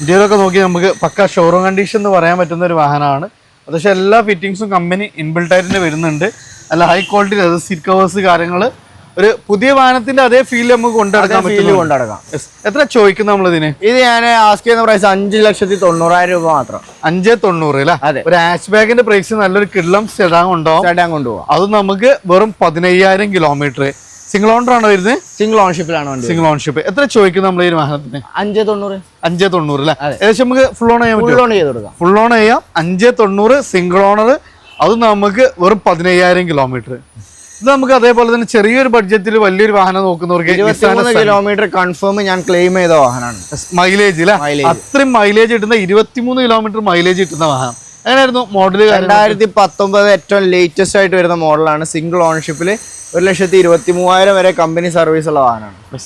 ഇന്ത്യയിലൊക്കെ നോക്കി നമുക്ക് പക്ക ഷോറൂം കണ്ടീഷൻ എന്ന് പറയാൻ പറ്റുന്ന ഒരു വാഹനമാണ്. പക്ഷേ എല്ലാ ഫിറ്റിങ്സും കമ്പനി ഇൻബിൽട്ട് ആയിട്ട് വരുന്നുണ്ട്. അല്ല high quality leather seat covers കാര്യങ്ങൾ ഒരു പുതിയ വാഹനത്തിന്റെ അതേ ഫീൽ നമുക്ക് കൊണ്ടുനടക്കാൻ ഫീൽ പറ്റും എത്ര നമ്മൾ നമ്മളിതിന്? ഇത് ഞാൻ ആസ്ക് ചെയ്യുന്ന പ്രൈസ് അഞ്ച് ലക്ഷത്തി തൊണ്ണൂറായിരം രൂപ മാത്രം. അഞ്ച് തൊണ്ണൂറ് അല്ലേ? അതെ. ഒരു ആഷ് ബാഗിന്റെ പ്രൈസ് നല്ലൊരു കിള്ളം സെഡാങ് ഉണ്ടാവും സെഡാങ് കൊണ്ടുപോകാം അത് നമുക്ക് വെറും പതിനയ്യായിരം കിലോമീറ്റർ സിംഗിൾ ഓണർ ആണോ വരുന്നത് സിംഗിൾ ഓൺഷിപ്പിലാണ് വണ്ടി സിംഗിൾ ഓൺഷിപ്പ് എത്ര ചോദിക്കും നമ്മൾ ഈ വാഹനത്തിന്? അഞ്ച് തൊണ്ണൂറ്. അഞ്ച് തൊണ്ണൂറ് അല്ലേ? ഏകദേശം നമുക്ക് ഫുൾ ഓൺ ചെയ്യാൻ ഫുൾ ഓൺ ചെയ്ത് കൊടുക്കാം. ഫുൾ ഓൺ ചെയ്യാം. അഞ്ച് തൊണ്ണൂറ് സിംഗിൾ ഓണർ അത് നമുക്ക് വെറും പതിനയ്യായിരം കിലോമീറ്റർ ഇത് നമുക്ക് അതേപോലെ തന്നെ ചെറിയൊരു ബഡ്ജറ്റിൽ വലിയൊരു വാഹനം നോക്കുന്നവർക്ക് കിലോമീറ്റർ കൺഫേം ഞാൻ ക്ലെയിം ചെയ്ത വാഹനമാണ്. മൈലേജ് അല്ലേ. അത്രയും മൈലേജ് കിട്ടുന്ന ഇരുപത്തിമൂന്ന് കിലോമീറ്റർ മൈലേജ് കിട്ടുന്ന വാഹനം. എങ്ങനെയായിരുന്നു മോഡൽ രണ്ടായിരത്തി പത്തൊമ്പത് ഏറ്റവും ലേറ്റസ്റ്റ് ആയിട്ട് വരുന്ന മോഡലാണ് സിംഗിൾ ഓണർഷിപ്പിൽ ഒരു ലക്ഷത്തി ഇരുപത്തി മൂവായിരം വരെ കമ്പനി സർവീസ് ഉള്ള വാഹനമാണ്.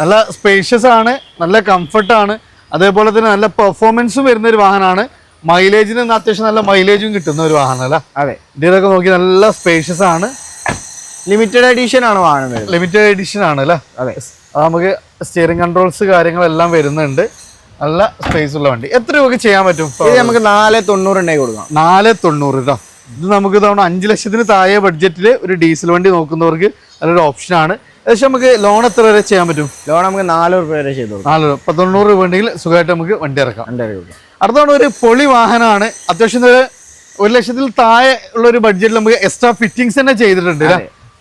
നല്ല സ്പേഷ്യസ് ആണ് നല്ല കംഫർട്ട് ആണ്. അതേപോലെ തന്നെ നല്ല പെർഫോമൻസും വരുന്ന ഒരു വാഹനമാണ്. മൈലേജിന് അത്യാവശ്യം നല്ല മൈലേജും കിട്ടുന്ന ഒരു വാഹനം അല്ല? അതെ. ഇതൊക്കെ നോക്കി നല്ല സ്പേഷ്യസ് ആണ്. ലിമിറ്റഡ് എഡിഷൻ ആണ് വാഹനം ലിമിറ്റഡ് എഡിഷൻ ആണ് അല്ലേ? അതെ. അത് നമുക്ക് സ്റ്റിയറിംഗ് കൺട്രോൾസ് കാര്യങ്ങളെല്ലാം വരുന്നുണ്ട്. നല്ല സ്പേസ് ഉള്ള വണ്ടി. എത്ര രൂപയ്ക്ക് ചെയ്യാൻ പറ്റും? ഇത് നമുക്ക് നാല് തൊണ്ണൂറ് കൊടുക്കാം. നാല് തൊണ്ണൂറ് കേട്ടോ ഇത് നമുക്ക് തവണ അഞ്ച് ലക്ഷത്തിന് താഴെ ബഡ്ജറ്റിൽ ഒരു ഡീസൽ വണ്ടി നോക്കുന്നവർക്ക് നല്ലൊരു ഓപ്ഷനാണ് ഏകദേശം നമുക്ക് ലോൺ എത്ര വരെ ചെയ്യാൻ പറ്റും? ലോൺ നമുക്ക് നാല് രൂപ വരെ ചെയ്തു നാല് രൂപ ഇപ്പൊ തൊണ്ണൂറ് രൂപ ഉണ്ടെങ്കിൽ സുഖമായിട്ട് നമുക്ക് വണ്ടി ഇറക്കാം. അടുത്താണ് ഒരു പൊളി വാഹനമാണ് അത്യാവശ്യം ഒരു ഒരു ലക്ഷത്തിൽ താഴെ ഉള്ള ഒരു ബഡ്ജറ്റിൽ നമുക്ക് എക്സ്ട്രാ ഫിറ്റിങ്സ് തന്നെ ചെയ്തിട്ടുണ്ട്?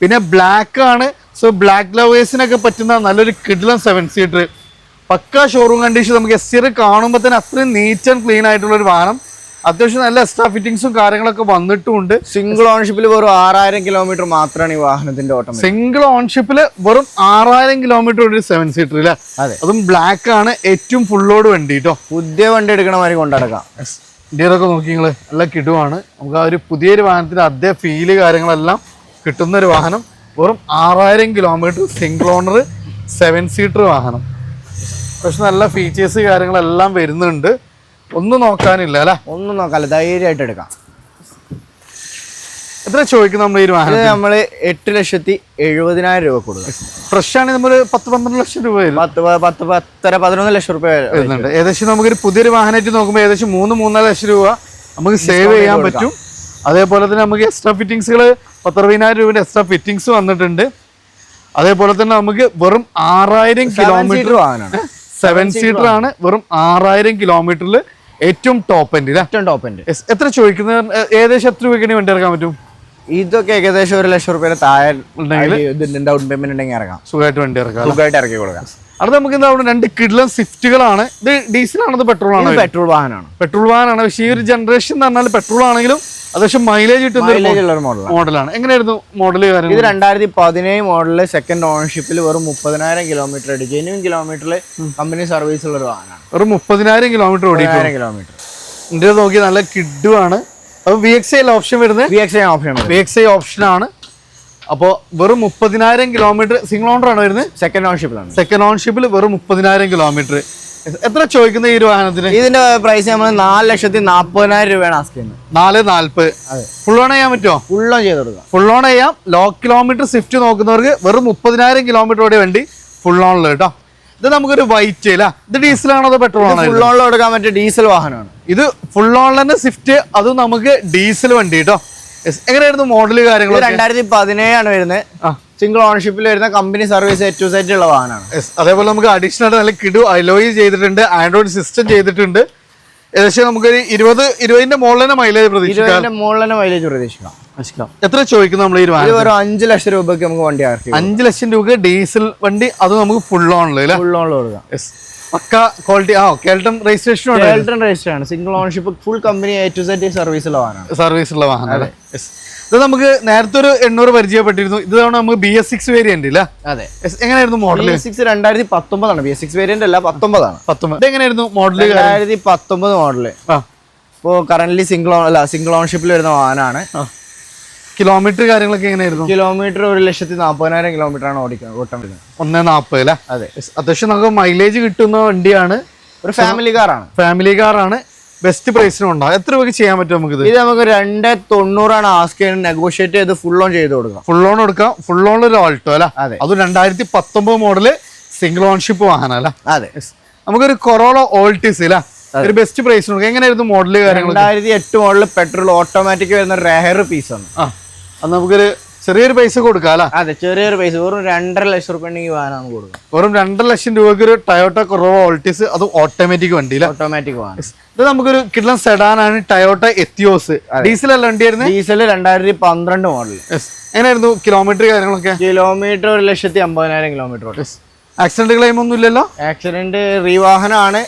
പിന്നെ ബ്ലാക്ക് ആണ്. സോ ബ്ലാക്ക് ലവേഴ്സിനൊക്കെ പറ്റുന്ന നല്ലൊരു കിഡ്ലം സെവൻ സീറ്റർ പക്ക ഷോറൂം കണ്ടീഷൻ നമുക്ക് എസ് കാണുമ്പോൾ തന്നെ അത്രയും നീറ്റ് ആൻഡ് ക്ലീൻ ആയിട്ടുള്ള ഒരു വാഹനം. അത്യാവശ്യം നല്ല എക്സ്ട്രാ ഫിറ്റിംഗ്സും കാര്യങ്ങളൊക്കെ വന്നിട്ടുണ്ട് സിംഗിൾ ഓൺഷിപ്പിൽ വെറും ആറായിരം കിലോമീറ്റർ മാത്രമാണ് ഈ വാഹനത്തിന്റെ ഓട്ടം സിംഗിൾ ഓൺഷിപ്പിൽ വെറും ആറായിരം കിലോമീറ്റർ ഒരു സെവൻ സീറ്റർ അല്ലേ? അതെ. അതും ബ്ലാക്ക് ആണ് ഏറ്റവും ഫുള്ളോട് വണ്ടി കേട്ടോ പുതിയ വണ്ടി എടുക്കണ മാതിരി കൊണ്ടടക്കാം ഇന്ത്യയിലൊക്കെ നോക്കി നിങ്ങൾ നല്ല കിടുവാണ്. നമുക്ക് ആ ഒരു പുതിയൊരു വാഹനത്തിന്റെ അതേ ഫീൽ കാര്യങ്ങളെല്ലാം കിട്ടുന്ന ഒരു വാഹനം. വെറും ആറായിരം kilometre single owner seven seater വാഹനം. പക്ഷെ നല്ല ഫീച്ചേഴ്സ് കാര്യങ്ങളെല്ലാം വരുന്നുണ്ട്. ഒന്നും നോക്കാനില്ല അല്ലേ? ഒന്നും നോക്കാല്ല ധൈര്യമായിട്ട് എടുക്കാം. എത്ര ചോദിക്കും നമ്മൾ ഈ വാഹനം നമ്മൾ എട്ട് ലക്ഷത്തി എഴുപതിനായിരം രൂപ കൊടുക്കും. ഫ്രഷ് ആണ് നമ്മൾ പത്ത് പന്ത്രണ്ട് ലക്ഷം രൂപ പത്ത് പത്ത് പത്തര പതിനൊന്ന് ലക്ഷം രൂപ വരെ. വരുന്നുണ്ട്. ഏകദേശം നമുക്കൊരു പുതിയൊരു വാഹനമായിട്ട് നോക്കുമ്പോൾ ഏകദേശം മൂന്ന് മൂന്നര ലക്ഷം രൂപ നമുക്ക് സേവ് ചെയ്യാൻ പറ്റും. അതേപോലെ തന്നെ നമുക്ക് എക്സ്ട്രാ ഫിറ്റിങ്സുകൾ പത്തറുപതിനായിരം രൂപയുടെ എക്സ്ട്രാ ഫിറ്റിങ്സ് വന്നിട്ടുണ്ട്. അതേപോലെ തന്നെ നമുക്ക് വെറും ആറായിരം കിലോമീറ്റർ വാഹനമാണ്. സെവൻ സീറ്റർ ആണ്. വെറും ആറായിരം കിലോമീറ്ററിൽ ഏറ്റവും ടോപ്പ് എൻഡ് ഏറ്റവും ടോപ്പ് എൻഡ്. എത്ര ചോദിക്കുന്നത് ഏകദേശം എത്ര രൂപയ്ക്ക് വണ്ടി ഇറക്കാൻ പറ്റും? ഇതൊക്കെ ഏകദേശം ഒരു ലക്ഷം രൂപ താഴെ ഉണ്ടെങ്കിൽ? ഡൗൺ പേയ്മെന്റ് ഉണ്ടെങ്കിൽ ഇറങ്ങാം. സുഖമായിട്ട് വണ്ടി ഇറക്കാം സുഖമായിട്ട് ഇറക്കി കൊടുക്കാം. അടുത്ത നമുക്ക് എന്താ രണ്ട് കിഡ്ലൻ സ്വിഫ്റ്റുകളാണ്. ഇത് ഡീസൽ അത് പെട്രോൾ ആണോ? ഇത് പെട്രോൾ വാഹനമാണ്. പെട്രോൾ വാഹനമാണ്. പക്ഷേ ഈ ഒരു ജനറേഷൻ എന്ന് പറഞ്ഞാൽ പെട്രോൾ ആണെങ്കിലും അത്യാവശ്യം മൈലേജ് കിട്ടുന്ന മോഡലാണ് എങ്ങനെയായിരുന്നു മോഡൽ ഇത് രണ്ടായിരത്തി പതിനേഴ് മോഡൽ സെക്കൻഡ് ഓണർഷിപ്പിൽ വെറും മുപ്പതിനായിരം കിലോമീറ്റർ ഓടി. ജെന്യൂൻ കിലോമീറ്ററിൽ കമ്പനി സർവീസ് ഉള്ള ഒരു വാഹനമാണ്. വെറും മുപ്പതിനായിരം കിലോമീറ്റർ ഓടി കിലോമീറ്റർ ഇന്ത്യ നോക്കി നല്ല കിഡുമാണ് അപ്പോൾ വി എക്സ് ഐ ഓപ്ഷൻ വരുന്നത്? V X I option V X I option ആണ്. അപ്പോൾ വെറും മുപ്പതിനായിരം കിലോമീറ്റർ സിംഗിൾ ഓണർ ആണ് വരുന്നത്? സെക്കൻഡ് ഓൺഷിപ്പിലാണ് സെക്കൻഡ് ഓൺഷിപ്പിൽ വെറും മുപ്പതിനായിരം കിലോമീറ്റർ എത്ര ചോദിക്കുന്ന ഈ ഒരു വാഹനത്തിന്? ഇതിന്റെ പ്രൈസ് നമ്മൾ നാല് ലക്ഷത്തി നാൽപ്പതിനായിരം രൂപയാണ് ആസ്ക് ചെയ്യുന്നത്. നാല് നാല്പത്. ഫുൾ ഓൺ ചെയ്യാൻ പറ്റുമോ? ഫുൾ ഓൺ ചെയ്ത് കൊടുക്കാം. ഫുൾ ഓൺ ചെയ്യാം. ലോ കിലോമീറ്റർ സ്വിഫ്റ്റ് നോക്കുന്നവർക്ക് വെറും മുപ്പതിനായിരം കിലോമീറ്റർ കൂടെ വണ്ടി ഫുൾ ഓണിൽ കേട്ടോ. ഇത് നമുക്കൊരു വൈറ്റ് അല്ല ഇത് ആണോ അതോ പെട്രോൾ ആണോ ഫുൾ ഓണിൽ കൊടുക്കാൻ പറ്റിയ ഡീസൽ വാഹനമാണ്. ഇത് ഫുൾ ഓൺ തന്നെ സ്വിഫ്റ്റ് അതും നമുക്ക് ഡീസൽ വണ്ടി കേട്ടോ. എങ്ങനെയായിരുന്നു മോഡൽ കാര്യങ്ങൾ രണ്ടായിരത്തി പതിനേഴാണ് വരുന്നത്. സിംഗിൾ ഓണർഷിപ്പിൽ വരുന്ന കമ്പനി സർവീസ് ഏറ്റവും സൈറ്റ് ഉള്ള വാഹനമാണ്. അതേപോലെ നമുക്ക് അഡീഷണൽ ആയിട്ട് നല്ല കിടു അലോയി ചെയ്തിട്ടുണ്ട് ആൻഡ്രോയിഡ് സിസ്റ്റം ചെയ്തിട്ടുണ്ട്. ഏകദേശം നമുക്കൊരു ഇരുപത് ഇരുപതിന്റെ മുകളിലെ മൈലേജ് പ്രതീക്ഷിക്കാം. മുകളിലെ മൈലേജ് പ്രതീക്ഷിക്കാം. എത്ര ചോദിക്കുന്നു നമ്മൾ ഈ ഒരു അഞ്ച് ലക്ഷം രൂപയ്ക്ക് നമുക്ക് വണ്ടി അഞ്ച് ലക്ഷം രൂപ ഡീസൽ വണ്ടി അത് നമുക്ക് ഫുൾ ഓൺ അല്ലേ? ഫുൾ ഓൺ കൊടുക്കാം. പക്ക ക്വാളിറ്റി ആ കേൾട്ടൺ രജിസ്ട്രേഷൻ കേൾട്ടൺ രജിസ്റ്റർ ആണ്. Single ownership full company A to Z service ഉള്ള വാഹനമാണ്. സർവീസ് ഉള്ള വാഹനം ഇത് നമുക്ക് നേരത്തെ ഒരു എണ്ണൂറ് പരിചയപ്പെട്ടിരുന്നു. ഇത് തവണ നമുക്ക് ബി എസ് സിക്സ് വേരിയന്റ് ഇല്ല? അതെ. എങ്ങനെയായിരുന്നു മോഡൽ സിക്സ് രണ്ടായിരത്തി പത്തൊമ്പതാണ് ബി എസ് സിക്സ് വേരിയന്റ് അല്ല പത്തൊമ്പതാണ്. പത്തൊമ്പത്. എങ്ങനെയായിരുന്നു മോഡൽ രണ്ടായിരത്തി പത്തൊമ്പത് മോഡൽ ഇപ്പോൾ കറന്റ് സിംഗിൾ അല്ല സിംഗിൾ ഓണർഷിപ്പിൽ വരുന്ന വാഹനമാണ്. കിലോമീറ്റർ കാര്യങ്ങളൊക്കെ എങ്ങനെയായിരുന്നു? കിലോമീറ്റർ ഒരു ലക്ഷത്തി നാൽപ്പതിനായിരം കിലോമീറ്റർ ആണ് ഓടിക്കുന്നത് ഓട്ടം. ഒന്നേ നാൽപ്പത് അല്ലേ? അതെ. അത്യാവശ്യം നമുക്ക് മൈലേജ് കിട്ടുന്ന വണ്ടിയാണ്. ഒരു ഫാമിലി കാറാണ് ഫാമിലി കാറാണ് ബെസ്റ്റ് പ്രൈസിനും ഉണ്ടാവും എത്ര രൂപയ്ക്ക് ചെയ്യാൻ പറ്റും നമുക്ക് ഇത് നമുക്ക് രണ്ട് തൊണ്ണൂറാണ് ആസ്ക് നെഗോഷിയേറ്റ് ചെയ്ത് ഫുൾ ഓൺ ചെയ്ത് കൊടുക്കാം. ഫുൾ ഓൺ കൊടുക്കാം. ഫുൾ ഓൺ ഒരു ഓൾട്ടോ അല്ല? അതെ. അത് രണ്ടായിരത്തി പത്തൊമ്പത് മോഡൽ സിംഗിൾ ഓൺഷിപ്പ് വാഹനം അല്ല? അതെ. നമുക്കൊരു കൊറോള ഓൾട്ടിസ് അല്ല ഒരു ബെസ്റ്റ് പ്രൈസ് എങ്ങനെയായിരുന്നു മോഡൽ കാര്യങ്ങൾ രണ്ടായിരത്തി എട്ട് മോഡൽ പെട്രോൾ ഓട്ടോമാറ്റിക് വരുന്ന റെയർ പീസ് ആണ്. ആ. അത് നമുക്കൊരു ചെറിയൊരു പൈസ കൊടുക്കാം അതെ ചെറിയൊരു പൈസ. വെറും രണ്ടര ലക്ഷം റുപ്യ ഉണ്ടെങ്കിൽ വാഹനം കൊടുക്കും. വെറും രണ്ടര ലക്ഷം രൂപയ്ക്ക് ഒരു ടയോട്ട കുറവ് ഓൾട്ടീസ് അത് ഓട്ടോമാറ്റിക് വണ്ടി ഓട്ടോമാറ്റിക് വാഹനം. ഇത് നമുക്കൊരു കിഡ്ലൻ സെഡാനാണ് ടയോട്ട എത്തിയോസ് ഡീസൽ അല്ല വണ്ടിയായിരുന്നു ഡീസൽ രണ്ടായിരത്തി പന്ത്രണ്ട് മോഡൽ. എങ്ങനെയായിരുന്നു കിലോമീറ്റർ കാര്യങ്ങളൊക്കെ? കിലോമീറ്റർ ഒരു ലക്ഷത്തി അമ്പതിനായിരം കിലോമീറ്റർ ആക്സിഡന്റ് ക്ലെയിം ഒന്നും ഇല്ലല്ലോ ആക്സിഡന്റ് റീവാഹനമാണ്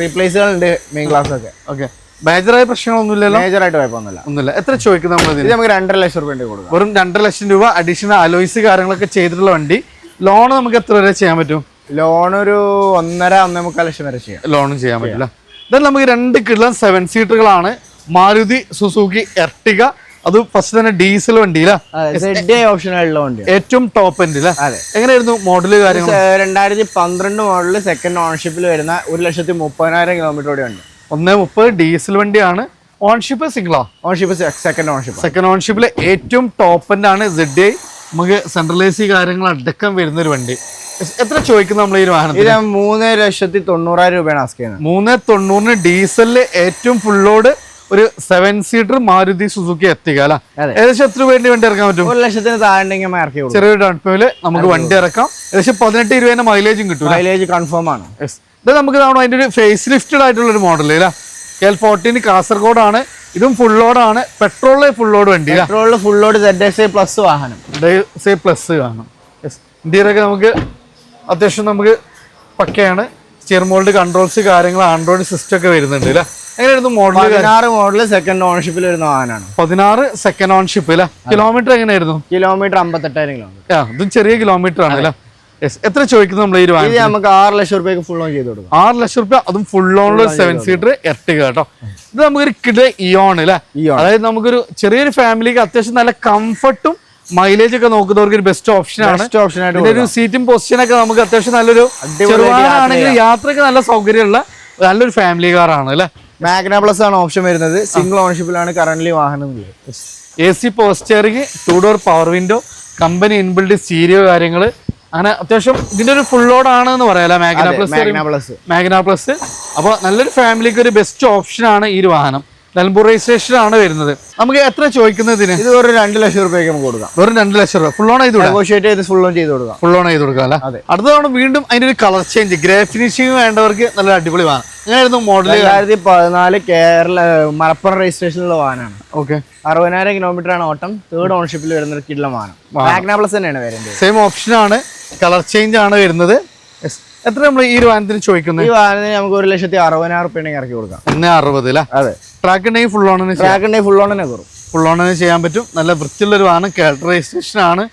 റീപ്ലേസുകൾ ഉണ്ട് മെയിൻ ക്ലാസ് ഒക്കെ. ഓക്കെ മേജറായ പ്രശ്നങ്ങളൊന്നും ഇല്ലല്ലോ മേജർ ആയിട്ട് കുഴപ്പമൊന്നുമില്ല. ഒന്നുമില്ല. എത്ര ചോദിക്കും നമ്മൾ ഇത് നമുക്ക് രണ്ടര ലക്ഷം രൂപ കൊടുക്കാം. വെറും രണ്ടര ലക്ഷം രൂപ അഡീഷണൽ അലോയ്സ് കാര്യങ്ങളൊക്കെ ചെയ്തിട്ടുള്ള വണ്ടി. ലോൺ നമുക്ക് എത്ര വരെ ചെയ്യാൻ പറ്റും? ലോൺ ഒരു ഒന്നര ഒന്നേ മുക്കാൽ ലക്ഷം വരെ ചെയ്യാം. ലോണും ചെയ്യാൻ പറ്റില്ല. ഇതെല്ലാം നമുക്ക് രണ്ട് കിടലൻ സെവൻ സീറ്ററുകളാണ് മാരുതി സുസുക്കി എർട്ടിക അത് ഫസ്റ്റ് തന്നെ ഡീസൽ വണ്ടിയില്ല ഓപ്ഷനായിട്ടുള്ള വണ്ടിയാണ്. ഏറ്റവും ടോപ്പ് എൻഡ് അതെ. എങ്ങനെയായിരുന്നു മോഡൽ കാര്യങ്ങൾ രണ്ടായിരത്തി പന്ത്രണ്ട് മോഡൽ സെക്കൻഡ് ഓണർഷിപ്പിൽ വരുന്ന ഒരു ലക്ഷത്തി മുപ്പതിനായിരം കിലോമീറ്റർ ഓടിയ ഉണ്ട് ഒന്നേ മുപ്പത് ഡീസൽ വണ്ടിയാണ് ഓൺഷിപ്പ് സിംഗിളാ ഓൺഷിപ്പ് സെക്കൻഡ് ഓൺഷിപ്പ് സെക്കൻഡ് ഓൺഷിപ്പിൽ ഏറ്റവും ടോപ്പ് എൻഡ് ആണ് സെഡ് ഐ നമുക്ക് സെൻട്രലൈസി കാര്യങ്ങൾ അടക്കം വരുന്ന ഒരു വണ്ടി എത്ര ചോദിക്കുന്നു നമ്മൾ ഈ വാഹനം ഇത് മൂന്ന് ലക്ഷത്തി തൊണ്ണൂറായിരം രൂപയാണ് ആസ്ക് ചെയ്യുന്നത്. മൂന്ന് തൊണ്ണൂറിന് ഡീസലിൽ ഏറ്റവും ഫുള്ളോട് ഒരു സെവൻ സീറ്റർ മാരുതി സുസുക്കി എത്തിക്കുക അല്ല? ഏകദേശം എത്ര വേണ്ടി വണ്ടി ഇറക്കാൻ പറ്റും? ഒരു ലക്ഷത്തിന് താഴെ ചെറിയൊരു ഡൗൺ പേയ്മെന്റ് നമുക്ക് വണ്ടി ഇറക്കാം. ഏകദേശം പതിനെട്ട് ഇരുപതിന്റെ മൈലേജും കിട്ടും മൈലേജ് കൺഫേം ആണ്. ഇത് നമുക്ക് കാണും അതിന്റെ ഒരു ഫേസ് ലിഫ്റ്റഡ് ആയിട്ടുള്ള ഒരു മോഡൽ അല്ല കെ എൽ ഫോർട്ടീൻ കാസർഗോഡാണ്. ഇതും ഫുൾ ലോഡാണ് പെട്രോളിലെ ഫുൾ ലോഡ് വണ്ടി പെട്രോളിൽ ഫുൾ ലോഡ് പ്ലസ് വാഹനം. സേ പ്ലസ് വാഹനം ഇന്ത്യയിലൊക്കെ നമുക്ക് അത്യാവശ്യം നമുക്ക് പക്കയാണ്. സ്റ്റിയർ മോൾഡ് കൺട്രോൾസ് കാര്യങ്ങൾ ആൻഡ്രോയിഡ് സിസ്റ്റം ഒക്കെ വരുന്നുണ്ട് അല്ലേ എങ്ങനെയായിരുന്നു മോഡൽ പതിനാറ് മോഡൽ സെക്കൻഡ് ഓണർഷിപ്പിൽ വരുന്ന വാഹനമാണ്. പതിനാറ് സെക്കൻഡ് ഓൺഷിപ്പ് അല്ലേ കിലോമീറ്റർ എങ്ങനെയായിരുന്നു? കിലോമീറ്റർ അമ്പത്തെട്ടായിരം കിലോമീറ്റർ ഇതും ചെറിയ കിലോമീറ്റർ ആണ് അല്ലേ എത്ര ചോദിക്കുന്നു നമ്മൾ ഈ വാഹനം നമുക്ക് ആറ് ലക്ഷം റുപ്യക്ക് ഫുൾ ഓൺ ചെയ്ത് കൊടുക്കും. ആറ് ലക്ഷം റുപ്യ അതും ഫുൾ ഓണിൽ സെവൻ സീറ്റർ എർട്ടിക കേട്ടോ ഇത് നമുക്കൊരു കിഡ് ഇയോൺ അല്ലേ. അതായത് നമുക്കൊരു ചെറിയൊരു ഫാമിലിക്ക് അത്യാവശ്യം നല്ല കംഫർട്ടും മൈലേജ് ഒക്കെ നോക്കുന്നവർക്ക് ഒരു ബെസ്റ്റ് ഓപ്ഷൻ ആണ്. ബെസ്റ്റ് ഓപ്ഷൻ ആയിട്ട് ഒരു സീറ്റും പൊസിഷൻ ഒക്കെ നമുക്ക് അത്യാവശ്യം നല്ലൊരു അടിപൊളിയായിട്ട് യാത്രയ്ക്ക് നല്ല സൗകര്യമുള്ള നല്ലൊരു ഫാമിലി കാറാണ് അല്ലേ? മാഗ്ന പ്ലസ് ആണ് ഓപ്ഷൻ വരുന്നത്. സിംഗിൾ ഓണർഷിപ്പിലാണ് കറന്റ് വാഹനം A C പോസ്റ്ററിങ് two door power window company inbuilt stereo കാര്യങ്ങൾ അങ്ങനെ അത്യാവശ്യം ഇതിന്റെ ഒരു ഫുൾ ലോഡ് ആണ് എന്ന് പറയാലോ മാഗ്ന പ്ലസ് മാഗ്ന പ്ലസ് അപ്പോൾ നല്ലൊരു ഫാമിലിക്ക് ഒരു ബെസ്റ്റ് ഓപ്ഷൻ ആണ് ഈ ഒരു വാഹനം. നിലമ്പൂർ രജിസ്ട്രേഷൻ ആണ് വരുന്നത്. നമുക്ക് എത്ര ചോദിക്കുന്നതിന് ഇത് ഒരു രണ്ട് ലക്ഷം രൂപയ്ക്ക് നമുക്ക് കൊടുക്കാം. വെറും രണ്ട് ലക്ഷം രൂപ. ഫുൾ ഓൺ ചെയ്ത് കൊടുക്കാം. നെഗോഷിയേറ്റ് ചെയ്ത് ഫുൾ ഓൺ ചെയ്ത് കൊടുക്കാം. ഫുൾ ഓൺ ചെയ്ത് കൊടുക്കാം അല്ലേ? അതെ. അടുത്ത തവണ വീണ്ടും അതിന്റെ ഒരു കളർ ചേഞ്ച് ഗ്രേ ഫിനിഷിംഗ് വേണ്ടവർക്ക് നല്ല അടിപൊളി വാഹനം. എങ്ങനെയായിരുന്നു മോഡൽ രണ്ടായിരത്തി പതിനാല് കേരള മലപ്പുറം രജിസ്ട്രേഷനിലുള്ള വാഹനമാണ്. ഓക്കെ അറുപതിനായിരം കിലോമീറ്റർ ആണ് ഓട്ടം. തേർഡ് ഓണർഷിപ്പിൽ വരുന്ന ഒരു കിഡ്ല വാഹനം. മാഗ്ന പ്ലസ് തന്നെയാണ് വരുന്നത് സെയിം ഓപ്ഷൻ ആണ്. കളർ ചേഞ്ച് ആണ് വരുന്നത്. എത്ര നമ്മൾ ഈ വാഹനത്തിന് ചോദിക്കുന്നത്? ഈ വാഹനത്തിന് നമുക്ക് ഒരു ലക്ഷത്തി അറുപതിനായിരം റുപ്യ ഇറക്കി കൊടുക്കാം. ഒന്നേ അറുപത് അല്ലേ? അതെ. ട്രാക്ക് ഉണ്ടെങ്കിൽ ഫുൾ ഓണിന് ട്രാക്ക് ഉണ്ടെങ്കിൽ ഫുൾ ഓണിനെ കുറവ് ഫുൾ ഓണിന് ചെയ്യാൻ പറ്റും. നല്ല വൃത്തിയുള്ള ഒരു വാഹനം കാറ്ററൈസേഷൻ ആണ്.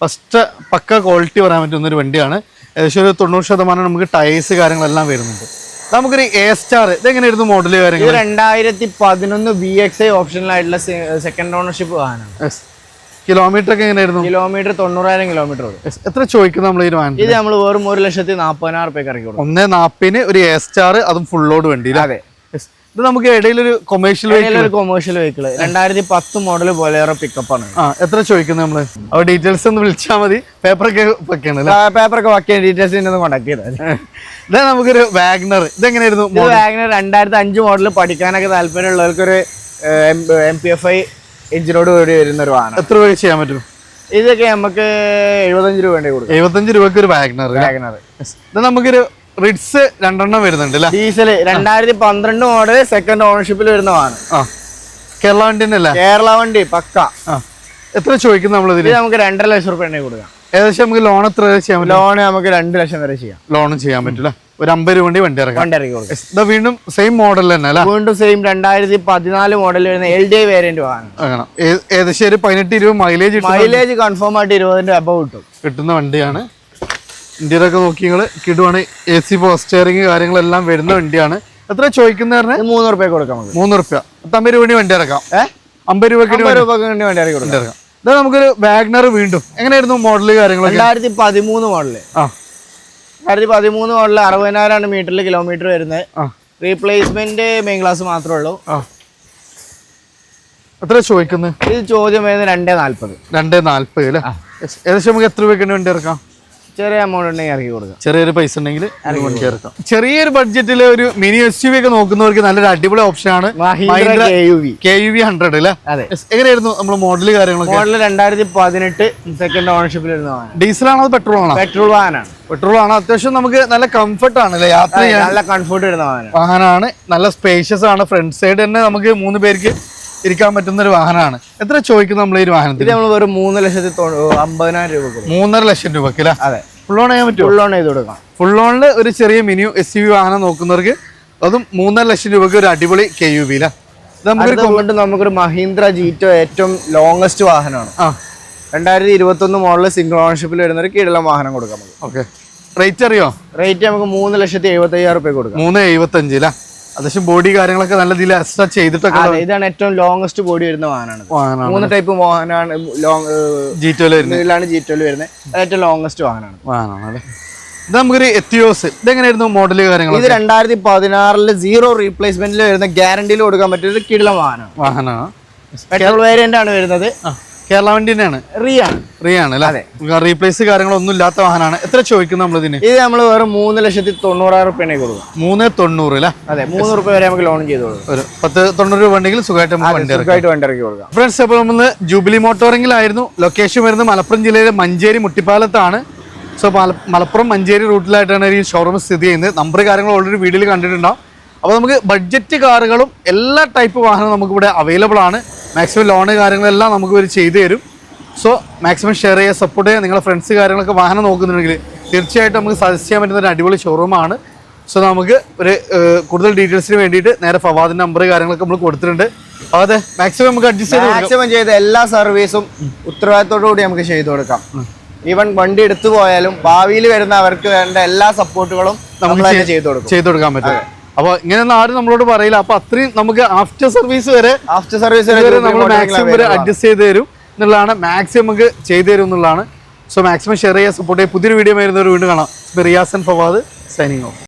ഫസ്റ്റ് പക്ക ക്വാളിറ്റി പറയാൻ പറ്റുന്ന ഒരു വണ്ടിയാണ്. ഏകദേശം ഒരു തൊണ്ണൂറ് ശതമാനം നമുക്ക് ടയേഴ്സ് കാര്യങ്ങളെല്ലാം വരുന്നുണ്ട്. നമുക്കൊരു എ സ്റ്റാർ ഇതെങ്ങനെയായിരുന്നു മോഡൽ കാര്യങ്ങൾ രണ്ടായിരത്തി പതിനൊന്ന് ബി എക്സ് ഐ ഓപ്ഷനിലായിട്ടുള്ള സെക്കൻഡ് ഓണർഷിപ്പ് വാഹനമാണ്. കിലോമീറ്റർ ഒക്കെ എങ്ങനെയായിരുന്നു? കിലോമീറ്റർ തൊണ്ണൂറായിരം കിലോമീറ്റർ എത്ര ചോദിക്കും നമ്മൾ ഈ വാഹനം ഇത് നമ്മൾ വെറും ഒരു ലക്ഷത്തി നാൽപ്പതിനായിരം റുപ്യ ഇറക്കി കൊടുക്കും. ഒന്നേ നാപ്പിന് ഒരു എ സ്റ്റാർ അതും ഫുള്ളോട് വേണ്ടി? അതെ. ഇത് നമുക്ക് ഇടയിൽ ഒരു കൊമേഴ്ഷ്യൽ ഒരു കൊമേഴ്ഷ്യൽ വെഹിക്കിൾ രണ്ടായിരത്തി പത്ത് മോഡൽ ബൊലേറോ പിക്കപ്പ് ആണ്. ആ എത്ര ചോദിക്കുന്നത് നമ്മൾ? അപ്പൊ ഡീറ്റെയിൽസ് ഒന്ന് വിളിച്ചാൽ മതി. പേപ്പറൊക്കെ വെക്കാണ് പേപ്പറൊക്കെ വെക്കാൻ ഡീറ്റെയിൽസ് ഒന്ന് കോൺടാക്ട് ചെയ്താൽ ഇതാ നമുക്കൊരു വാഗ്നർ ഇതെങ്ങനെയായിരുന്നു വാഗ്നർ വാഗനർ രണ്ടായിരത്തി അഞ്ച് മോഡൽ പഠിക്കാനൊക്കെ താല്പര്യമുള്ളവർക്ക് ഒരു എം പി എഫ് ഐ എഞ്ചിനോട് കൂടി വരുന്ന ഒരു വാഹനം. എത്ര രൂപ ചെയ്യാൻ പറ്റും? ഇതൊക്കെ നമുക്ക് എഴുപത്തഞ്ച് രൂപ വേണ്ടി കൊടുക്കും. എഴുപത്തഞ്ച് രൂപക്ക് ഒരു വാഗ്നർ വാഗ്നർ. ഇത് നമുക്കൊരു റിഡ്സ് രണ്ടെണ്ണം വരുന്നുണ്ട് ഡീസൽ ഡീസൽ രണ്ടായിരത്തി പന്ത്രണ്ട് മോഡൽ സെക്കൻഡ് ഓണർഷിപ്പിൽ വരുന്ന വാഹനം. കേരള വണ്ടി അല്ലേ കേരള വണ്ടി പക്ക. എത്ര ചോദിക്കും നമ്മൾ ഇതിൽ നമുക്ക് രണ്ടര ലക്ഷം റുപ്യ കൊടുക്കാം. ഏകദേശം നമുക്ക് ലോൺ എത്ര ചെയ്യാൻ ലോൺ നമുക്ക് രണ്ട് ലക്ഷം വരെ ചെയ്യാം. ലോണും ചെയ്യാൻ പറ്റില്ല. ഒരു അമ്പത് രൂപ വണ്ടി വണ്ടി ഇറക്കാം. വണ്ടി ഇറക്കി കൊടുക്കും. ഇതാ വീണ്ടും സെയിം മോഡൽ തന്നെ അല്ലേ? വീണ്ടും സെയിം രണ്ടായിരത്തി പതിനാല് മോഡൽ വരുന്ന എൽ ഡി വേരിയന്റ് വാങ്ങണം. ഏകദേശം ഒരു പതിനെട്ട് ഇരുപത് മൈലേജ് മൈലേജ് കൺഫേം ആയിട്ട് ഇരുപതിന്റെ അബവ് കിട്ടും. കിട്ടുന്ന വണ്ടിയാണ്. ഇന്ത്യയിലൊക്കെ നോക്കി നിങ്ങൾ കിടുവാണ് എ സി പോസ്റ്ററിങ് കാര്യങ്ങളെല്ലാം വരുന്ന വണ്ടിയാണ്. എത്ര ചോദിക്കുന്ന മൂന്ന് റുപ്യ കൊടുക്കാം മൂന്ന് റുപ്യ. അമ്പത് രൂപ വണ്ടി ഇറക്കാം. അമ്പത് രൂപയ്ക്ക് അമ്പത് രൂപക്ക് വേണ്ടി ഇറക്കി കൊടുക്കാം. ഇതാ നമുക്കൊരു വാഗ്നർ വീണ്ടും. എങ്ങനെയായിരുന്നു മോഡൽ കാര്യങ്ങൾ രണ്ടായിരത്തി പതിമൂന്ന് മോഡൽ ആ. രണ്ടായിരത്തി പതിമൂന്ന് മോഡൽ അറുപതിനായിരമാണ് മീറ്ററിൽ കിലോമീറ്റർ വരുന്നത്. റീപ്ലേസ്മെന്റ് മെയിൻ ക്ലാസ് മാത്രമേ ഉള്ളൂ. എത്ര ചോദിക്കുന്നത്? ഇത് ചോദ്യം വരുന്നത് രണ്ടേ നാല്പത്. രണ്ടേ നാല്പത് അല്ലേ. ഏകദേശം നമുക്ക് എത്ര രൂപയ്ക്ക് വേണ്ടി ഇറക്കാം? ചെറിയ എമൗണ്ട് ഉണ്ടെങ്കിൽ ഇറക്കി കൊടുക്കാം. ചെറിയൊരു പൈസ ഉണ്ടെങ്കിൽ ചെറിയൊരു ബഡ്ജറ്റിൽ ഒരു മിനി എസ് യു വി ഒക്കെ നോക്കുന്നവർക്ക് നല്ലൊരു അടിപൊളി ഓപ്ഷൻ ആണ് കെ യു വി ഹൺഡ്രഡ് അല്ലേ? എങ്ങനെയായിരുന്നു നമ്മൾ മോഡൽ കാര്യങ്ങളൊക്കെ? മോഡൽ രണ്ടായിരത്തി പതിനെട്ട് സെക്കൻഡ് ഓണർഷിപ്പിൽ ഡീസൽ ആണോ പെട്രോൾ ആണോ? പെട്രോൾ വാഹനമാണ് പെട്രോൾ ആണ്. അത്യാവശ്യം നമുക്ക് നല്ല കംഫർട്ട് ആണ് അല്ലേ? യാത്ര ചെയ്യാൻ. നല്ല കംഫർട്ട് വരുന്ന വാഹനം. വാഹനമാണ് നല്ല സ്പേഷ്യസ് ആണ്. ഫ്രണ്ട് സൈഡ് തന്നെ നമുക്ക് മൂന്ന് പേർക്ക് ഇരിക്കാൻ പറ്റുന്ന ഒരു വാഹനമാണ്. എത്ര ചോദിക്കുന്നു നമ്മൾ ഈ വാഹനത്തിൽ നമ്മൾ വെറും മൂന്ന് ലക്ഷത്തി അമ്പതിനായിരം രൂപ മൂന്നര ലക്ഷം രൂപക്ക് അല്ലേ അതെ. ഫുൾ ഓൺ ചെയ്യാൻ പറ്റും ഫുൾ ഓൺ ചെയ്ത് കൊടുക്കാം ഫുൾ ഓണിൽ ഒരു ചെറിയ മിനി എസ് യു വി വാഹനം നോക്കുന്നവർക്ക് അതും മൂന്നര ലക്ഷം രൂപക്ക് ഒരു അടിപൊളി കെ യു നമുക്കൊരു കൊണ്ട് നമുക്കൊരു മഹീന്ദ്ര ജീറ്റോ ഏറ്റവും ലോങ്സ്റ്റ് വാഹനമാണ്. ആ. രണ്ടായിരത്തി ഇരുപത്തി ഒന്ന് മോഡൽ സിംഗിൾ ഓണർഷിപ്പിൽ വരുന്ന ഒരു കീഴുള്ള വാഹനം കൊടുക്കാം നമുക്ക്. ഓക്കെ റേറ്റ് അറിയോ? റേറ്റ് നമുക്ക് മൂന്ന് ലക്ഷത്തി എഴുപത്തി അയ്യായിരം റുപ്യ കൊടുക്കാം. മൂന്ന് എഴുപത്തി അത്യാവശ്യം ബോഡി കാര്യങ്ങളൊക്കെ നല്ല രീതിയിൽ എക്സ്ട്രാ ചെയ്തിട്ടൊക്കെ ഇതാണ് ഏറ്റവും ലോങ്സ്റ്റ് ബോഡി വരുന്ന വാഹനമാണ് മൂന്ന് ടൈപ്പ് വാഹനമാണ് ലോങ് ജി ട്വൽ വരുന്നത്. ജി ട്വൽ വരുന്നത്. ഏറ്റവും ലോങ്സ്റ്റ് വാഹനമാണ്. വാഹനമാണ് ഇത് നമുക്കൊരു എത്തിയോസ് ഇതെങ്ങനെയായിരുന്നു മോഡൽ കാര്യങ്ങൾ ഇത് രണ്ടായിരത്തി പതിനാറിൽ സീറോ റീപ്ലേസ്മെന്റിൽ വരുന്ന ഗ്യാരണ്ടിയിൽ കൊടുക്കാൻ പറ്റിയ ഒരു കിടിലം വാഹനം വാഹനമാണ് പെട്രോൾ വേരിയന്റ് ആണ് വരുന്നത്. കേരള വണ്ടി തന്നെയാണ്. റിയ ഫ്രീ ആണ് അല്ലേ റീപ്ലേസ് കാര്യങ്ങളൊന്നും ഇല്ലാത്ത വാഹനമാണ്. എത്ര ചോദിക്കുന്നു നമ്മൾ ഇതിന്? ഇത് നമ്മൾ വേറെ മൂന്ന് ലക്ഷത്തി തൊണ്ണൂറായിരം റുപ്യാണ് കൊടുക്കും. മൂന്ന് തൊണ്ണൂറ് അല്ലേ? അതെ മൂന്ന് റുപ്യ വരെ നമുക്ക് ലോൺ ചെയ്ത് കൊടുക്കും. ഒരു പത്ത് തൊണ്ണൂറ് രൂപ ഉണ്ടെങ്കിൽ സുഖമായിട്ട് നമുക്ക് വണ്ടി സുഖമായിട്ട് വണ്ടി ഇറക്കി കൊടുക്കാം. ഫ്രണ്ട്സ് അപ്പോൾ നമ്മൾ ജൂബിലി മോട്ടോറിംഗിലായിരുന്നു. ലൊക്കേഷൻ വരുന്നത് മലപ്പുറം ജില്ലയിലെ മഞ്ചേരി മുട്ടിപ്പാലത്താണ്. സോ മലപ്പുറം മഞ്ചേരി റൂട്ടിലായിട്ടാണ് ഈ ഷോറൂം സ്ഥിതി ചെയ്യുന്നത്. നമ്പർ കാര്യങ്ങൾ ഓൾറെഡി വീഡിയോയിൽ കണ്ടിട്ടുണ്ടാവും. അപ്പോൾ നമുക്ക് ബഡ്ജറ്റ് കാറുകളും എല്ലാ ടൈപ്പ് വാഹനവും നമുക്കിവിടെ അവൈലബിൾ ആണ്. മാക്സിമം ലോണ് കാര്യങ്ങളെല്ലാം നമുക്ക് ഇവർ ചെയ്തു തരും. സോ മാക്സിമം ഷെയർ ചെയ്യുക സപ്പോർട്ട് ചെയ്യുക നിങ്ങളുടെ ഫ്രണ്ട്സ് കാര്യങ്ങളൊക്കെ വാഹനം നോക്കുന്നുണ്ടെങ്കിൽ തീർച്ചയായിട്ടും നമുക്ക് സജസ്റ്റ് ചെയ്യാൻ പറ്റുന്ന ഒരു അടിപൊളി ഷോറൂമാണ് സോ നമുക്ക് ഒരു കൂടുതൽ ഡീറ്റെയിൽസിന് വേണ്ടിയിട്ട് നേരെ ഫവാദിന്റെ നമ്പർ കാര്യങ്ങളൊക്കെ നമ്മൾ കൊടുത്തിട്ടുണ്ട്. അതെ മാക്സിമം നമുക്ക് അഡ്ജസ്റ്റ് ചെയ്ത് മാക്സിമം ചെയ്ത എല്ലാ സർവീസും ഉത്തരവാദിത്തോടു കൂടി നമുക്ക് ചെയ്തു കൊടുക്കാം. ഈവൻ വണ്ടി എടുത്തു പോയാലും ഭാവിയിൽ വരുന്ന അവർക്ക് വേണ്ട എല്ലാ സപ്പോർട്ടുകളും നമ്മൾ ചെയ്തു കൊടുക്കും. ചെയ്തു കൊടുക്കാൻ പറ്റും. അപ്പോൾ ഇങ്ങനെയൊന്നും ആരും നമ്മളോട് പറയില്ല. അപ്പൊ അത്രയും നമുക്ക് ആഫ്റ്റർ സർവീസ് വരെ ആഫ്റ്റർ സർവീസ് വരെ നമ്മൾ മാക്സിമം വരെ അഡ്ജസ്റ്റ് ചെയ്ത് തരും എന്നുള്ളതാണ്. മാക്സിമം നമുക്ക് ചെയ്തു തരും എന്നുള്ളതാണ്. സോ മാക്സിമം ഷെയർ ചെയ്യുക സപ്പോർട്ട് ചെയ്യുക പുതിയൊരു വീഡിയോ വരുന്നവർ വീണ്ടും കാണാം. റിയാസൻ ഫവാദ് സൈനിങ് ഓഫ്